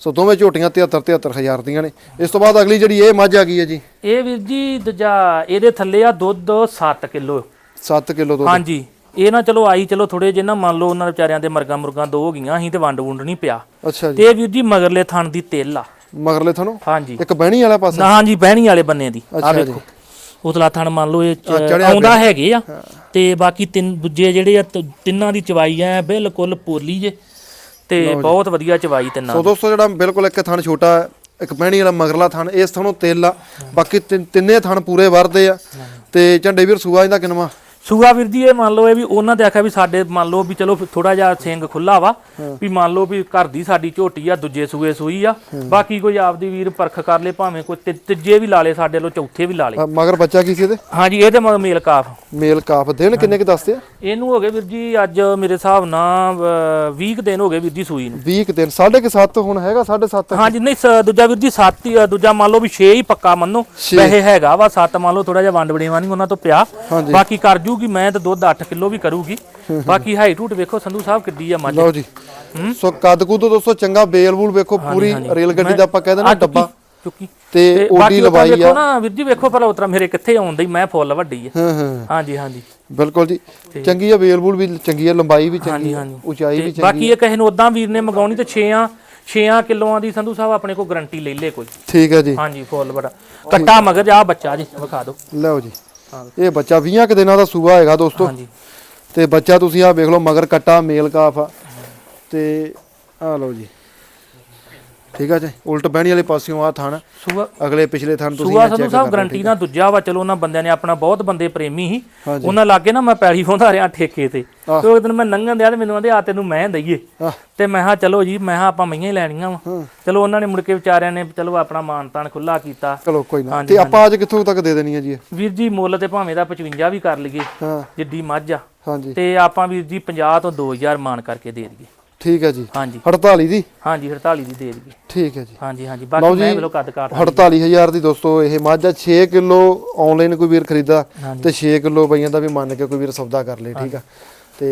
ਸੋ ਦੋਵੇਂ ਝੋਟੀਆਂ 73 73000 ਦੀਆਂ ਨੇ। ਇਸ ਤੋਂ ਬਾਅਦ ਅਗਲੀ ਜਿਹੜੀ ਇਹ ਮੱਝ ਆ ਗਈ ਹੈ ਜੀ। ਇਹ ਵੀਰ ਜੀ ਦੂਜਾ ਇਹਦੇ ਥੱਲੇ ਆ ਦੁੱਧ 7 ਕਿਲੋ। 7 ਕਿਲੋ ਦੁੱਧ। ਹਾਂਜੀ। ਇਹ ਨਾ ਚਲੋ ਆਈ ਚਲੋ ਥੋੜੇ ਜਿਹਾ ਨਾ ਮੰਨ ਲਓ ਉਹਨਾਂ ਦੇ ਵਿਚਾਰਿਆਂ ਦੇ ਮਰਗਾ ਮੁਰਗਾ ਦੋ ਹੋ ਗਈਆਂ ਅਸੀਂ ਤੇ ਵੰਡ ਵੁੰਡ ਨਹੀਂ ਪਿਆ। ਅੱਛਾ ਜੀ। ਤੇ ਵੀਰ ਜੀ ਮਗਰਲੇ ਥਣ ਦੀ ਤਿਲ ਆ। ਮਗਰਲੇ ਤੁਹਾਨੂੰ ਹਾਂਜੀ। ਇੱਕ ਬਹਿਣੀ ਵਾਲਾ ਪਾਸਾ? ਹਾਂਜੀ ਬਹਿਣੀ ਵਾਲੇ ਬੰਨੇ ਦੀ। ਆ ਜੀ। ਵੇਖੋ। ਉਤਲਾ ਥਣ ਮੰਨ ਲਓ ਇਹ ਚ ਚੜਿਆ ਆਉਂਦਾ ਹੈਗੇ ਆ। ਤੇ ਬਾਕੀ ਤਿੰਨ ਦੂਜੇ ਜਿਹੜੇ ਆ ਤ- ਤਿੰਨਾਂ ਦੀ ਚਵਾਈ ਆ ਬਿਲਕੁਲ ਪੋਲੀ ਜੇ। ਤੇ ਬਹੁਤ ਵਧੀਆ ਚਵਾਈ ਤਿੰਨਾਂ ਸੋ ਦੋਸਤੋ ਜਿਹੜਾ ਬਿਲਕੁਲ ਇੱਕ ਥਣ ਛੋਟਾ ਹੈ ਇੱਕ ਪਹਿਣੀ ਵਾਲਾ ਮਗਰਲਾ ਥਣ ਇਸ ਥਣੋਂ ਤਿਲ ਆ। ਬਾਕੀ ਤਿੰਨ- ਤਿੰਨੇ ਥਣ ਪੂਰੇ ਵਰਦੇ ਆ। ਤੇ ਝੰਡੇ ਵੀਰ ਸੂਆ ਇਹਦਾ ਕਿਨਵਾ ਸੂਆ ਵੀਰ ਜੀ ਇਹ ਮੰਨ ਲਓ ਇਹ ਵੀ ਉਹਨਾਂ ਤੇ ਆਖਿਆ ਵੀ ਸਾਡੇ ਮੰਨ ਲਓ ਵੀ ਚਲੋ ਥੋੜਾ ਜਿਹਾ ਸਿੰਘ ਖੁੱਲਾ ਵਾ ਵੀ ਮੰਨ ਲਓ ਵੀ ਘਰ ਦੀ ਸਾਡੀ ਝੋਟੀ ਆ ਦੂਜੇ ਸੂਏ ਸੂਈ ਆ ਬਾਕੀ ਕੋਈ ਆਪਦੀ ਵੀਰ ਪਰਖ ਕਰ ਲੇ ਭਾਵੇਂ ਕੋਈ ਤੀ- ਤੀਜੇ ਵੀ ਲਾ ਲੇ ਸਾਡੇ ਲੋ ਚੌਥੇ ਵੀ ਲਾ ਲੇ। ਮਗਰ ਬੱਚਾ ਕੀ ਸੀ ਇਹਦੇ? ਹਾਂਜੀ ਇਹ ਤੇ ਮ- ਮੇਲ ਕਾਫ। ਮੇਲ ਕਾਫ। ਦਿਨ ਕਿੰਨੇ ਕੁ ਦੱਸਦੇ ਆ? ਇਹਨੂੰ ਹੋ ਗਏ ਵੀਰ ਜੀ ਅੱਜ ਮੇਰੇ ਹਿਸਾਬ ਨਾਲ 20 ਦਿਨ ਹੋ ਗਏ ਵੀਰ ਜੀ ਸੂਈ ਨੂੰ। 20 ਕੁ ਦਿਨ ਸਾਢੇ ਕੁ ਸੱਤ ਹੁਣ ਹੈਗਾ 7.5 ਹਾਂਜੀ ਨਹੀਂ ਸ- ਦੂਜਾ ਵੀਰ ਜੀ 7 ਹੀ ਆ, ਦੂਜਾ ਮੰਨ ਲਓ ਵੀ 6 ਹੀ ਪੱਕਾ ਮੰਨੋ। ਛੇ। ਵੈਸੇ ਹੈਗਾ ਵਾ 7 ਮੰਨ ਲਓ ਥੋੜਾ ਜਿਹਾ ਵੰਡ ਵੜੇਵਾ ਨਹੀਂ ਉਹਨਾਂ ਤੋਂ ਪਿਆ। ਹਾਂਜੀ। ਬਾਕੀ ਕਰ ਜੂਗੀ ਮੈਂ ਤਾਂ ਦੁੱਧ 8 ਕਿਲੋ ਵੀ ਕਰੂਗੀ। ਬਾਕੀ ਹਾਈਟ ਹੂਟ ਵੇਖੋ ਸੰਧੂ ਸਾਹਿਬ ਕਿੱਡੀ ਆ ਮੱਝ। ਲਓ ਜੀ। ਸੋ ਕੱਦ ਕੁੱਦ ਦੋਸਤੋ ਚੰਗਾ ਬੇਲ ਬੂਲ ਵੇਖੋ ਪੂਰੀ ਰੇਲ ਗੱਡੀ ਦਾ ਆਪਾਂ ਕਹਿੰਦੇ ਨਾ ਆ ਡੱਬਾ। ਚੁੱਕੀ ਤੇ ਤੇ ਓਡੀ ਤਾਂ ਲਵਾਈ ਆ। ਨਾ ਵੀਰ ਜੀ ਵੇਖੋ ਭਲਾ ਉਤਰਾ ਮੇਰੇ ਕਿੱਥੇ ਆਉਂਦੀ ਮੈਂ ਫੁੱਲ ਵੱਡੀ ਆ। ਹਾਂਜੀ ਹਾਂਜੀ। ਬਿਲਕੁਲ ਜੀ। ਚੰਗੀ ਆ ਵੇਲਬੁਲ ਵੀ ਚੰਗੀ ਆ ਲੰਬਾਈ ਵੀ ਚੰਗੀ ਆ ਉਚਾਈ ਵੀ ਤੇ ਚੰਗੀ ਬਾਕੀ ਇਹ ਕਿਸੇ ਨੂੰ ਉਦਾਂ ਵੀਰ ਨੇ ਮੰਗਾਉਣੀ ਤੇ 6 6 ਕਿਲੋਆਂ ਦੀ ਸੰਧੂ ਸਾਹਿਬ ਆਪਣੇ ਕੋਲ ਗਾਰੰਟੀ ਲੈ ਲੇ ਕੋਈ। ਠੀਕ ਹੈ ਜੀ। ਹਾਂਜੀ ਫੁੱਲ ਬੜਾ। ਕੱਟਾ ਮਗਰ ਆ ਬੱਚਾ ਜੀ ਵਿਖਾ ਦਿਓ। ਲਓ ਜੀ। ਇਹ ਬੱਚਾ 20 ਕੁ ਦਿਨਾਂ ਦਾ ਸੂਆ ਹੈਗਾ ਦੋਸਤੋ। ਹਾਂਜੀ। ਤੇ ਬੱਚਾ ਤੁਸੀਂ ਆ ਵੇਖ ਲਓ ਮਗਰ ਕੱਟਾ ਮੇਲ ਕਾਫ ਆ। ਤੇ ਆ ਲਓ ਜੀ। ਠੀਕ ਆ ਜੀ? ਉਲਟ ਬਹਿਣੀ ਵਾਲੇ ਪਾਸਿਓਂ ਆ ਥਣ। ਸੂਆ ਅਗਲੇ ਪਿਛਲੇ ਥਣ ਤੁਸੀਂ ਸੂਆ check ਸਾਹਿਬ ਗਾਰੰਟੀ ਨਾਲ ਦੂਜਾ ਵਾ ਚਲੋ ਉਹਨਾਂ ਬੰਦਿਆਂ ਨੇ ਆਪਣਾ ਬਹੁਤ ਬੰਦੇ ਪ੍ਰੇਮੀ ਸੀ। ਉਹਨਾਂ ਲਾਗੇ ਨਾ ਮੈਂ ਪੈਲੀ ਫੋਂਦਾ ਰਿਆ ਠੇਕੇ ਤੇ। ਤੇ ਉਹ ਦਿਨ ਮੈਂ ਨੰਗਣ ਦਿਆ ਤੇ ਮੈਨੂੰ ਆਂਦੇ ਆ ਤੈਨੂੰ ਮੈਂ ਦਈਏ। ਤੇ ਮੈਂ ਹਾਂ ਚਲੋ ਜੀ ਮੈਂ ਹਾਂ ਆਪਾਂ ਮਈਆਂ ਹੀ ਲੈਣੀਆਂ ਵਾ। ਚਲੋ ਉਹਨਾਂ ਨੇ ਮੁੜ ਕੇ ਵਿਚਾਰਿਆਂ ਨੇ ਚਲੋ ਆਪਣਾ ਮਾਨ ਤਾਨ ਖੁੱਲਾ ਕੀਤਾ। ਚਲੋ ਕੋਈ ਨਾ। ਤੇ ਆਪਾਂ ਅੱਜ ਕਿੱਥੋਂ ਤੱਕ ਦੇ ਦੇਣੀ ਹੈ ਜੀ? ਵੀਰ ਜੀ ਮੁੱਲ ਤੇ ਭਾਵੇਂ ਦਾ 55 ਵੀ ਕਰ ਲਈਏ ਜਿੱਡੀ ਮੱਝ ਆ। ਹਾਂਜੀ। ਤੇ ਆਪਾਂ ਵੀਰ ਜੀ 50 ਤੋਂ 2000 ਮਾਨ ਕਰਕੇ ਦੇ ਦਈਏ। ਠੀਕ ਹੈ ਜੀ। ਹਾਂਜੀ। 48 ਦੀ? ਹਾਂਜੀ 48 ਦੀ ਦੇ ਦਈਏ। ਠੀਕ ਹੈ ਜੀ। ਹਾਂਜੀ ਹਾਂਜੀ। ਬਾਕੀ ਮੈਂ ਵੇਲੋ ਕੱਦ ਕਾਟ 48000 ਦੀ ਦੋਸਤੋ ਇਹ ਮੱਝ ਆ 6 ਕਿਲੋ ਆਨਲਾਈਨ ਕੋਈ ਵੀਰ ਖਰੀਦਾ। ਤੇ 6 ਕਿਲੋ ਬਈਆਂ ਦਾ ਵੀ ਮੰਨ ਕੇ ਕੋਈ ਵੀਰ ਸੌਦਾ ਕਰ ਲੇ ਠੀਕ ਆ। ਤੇ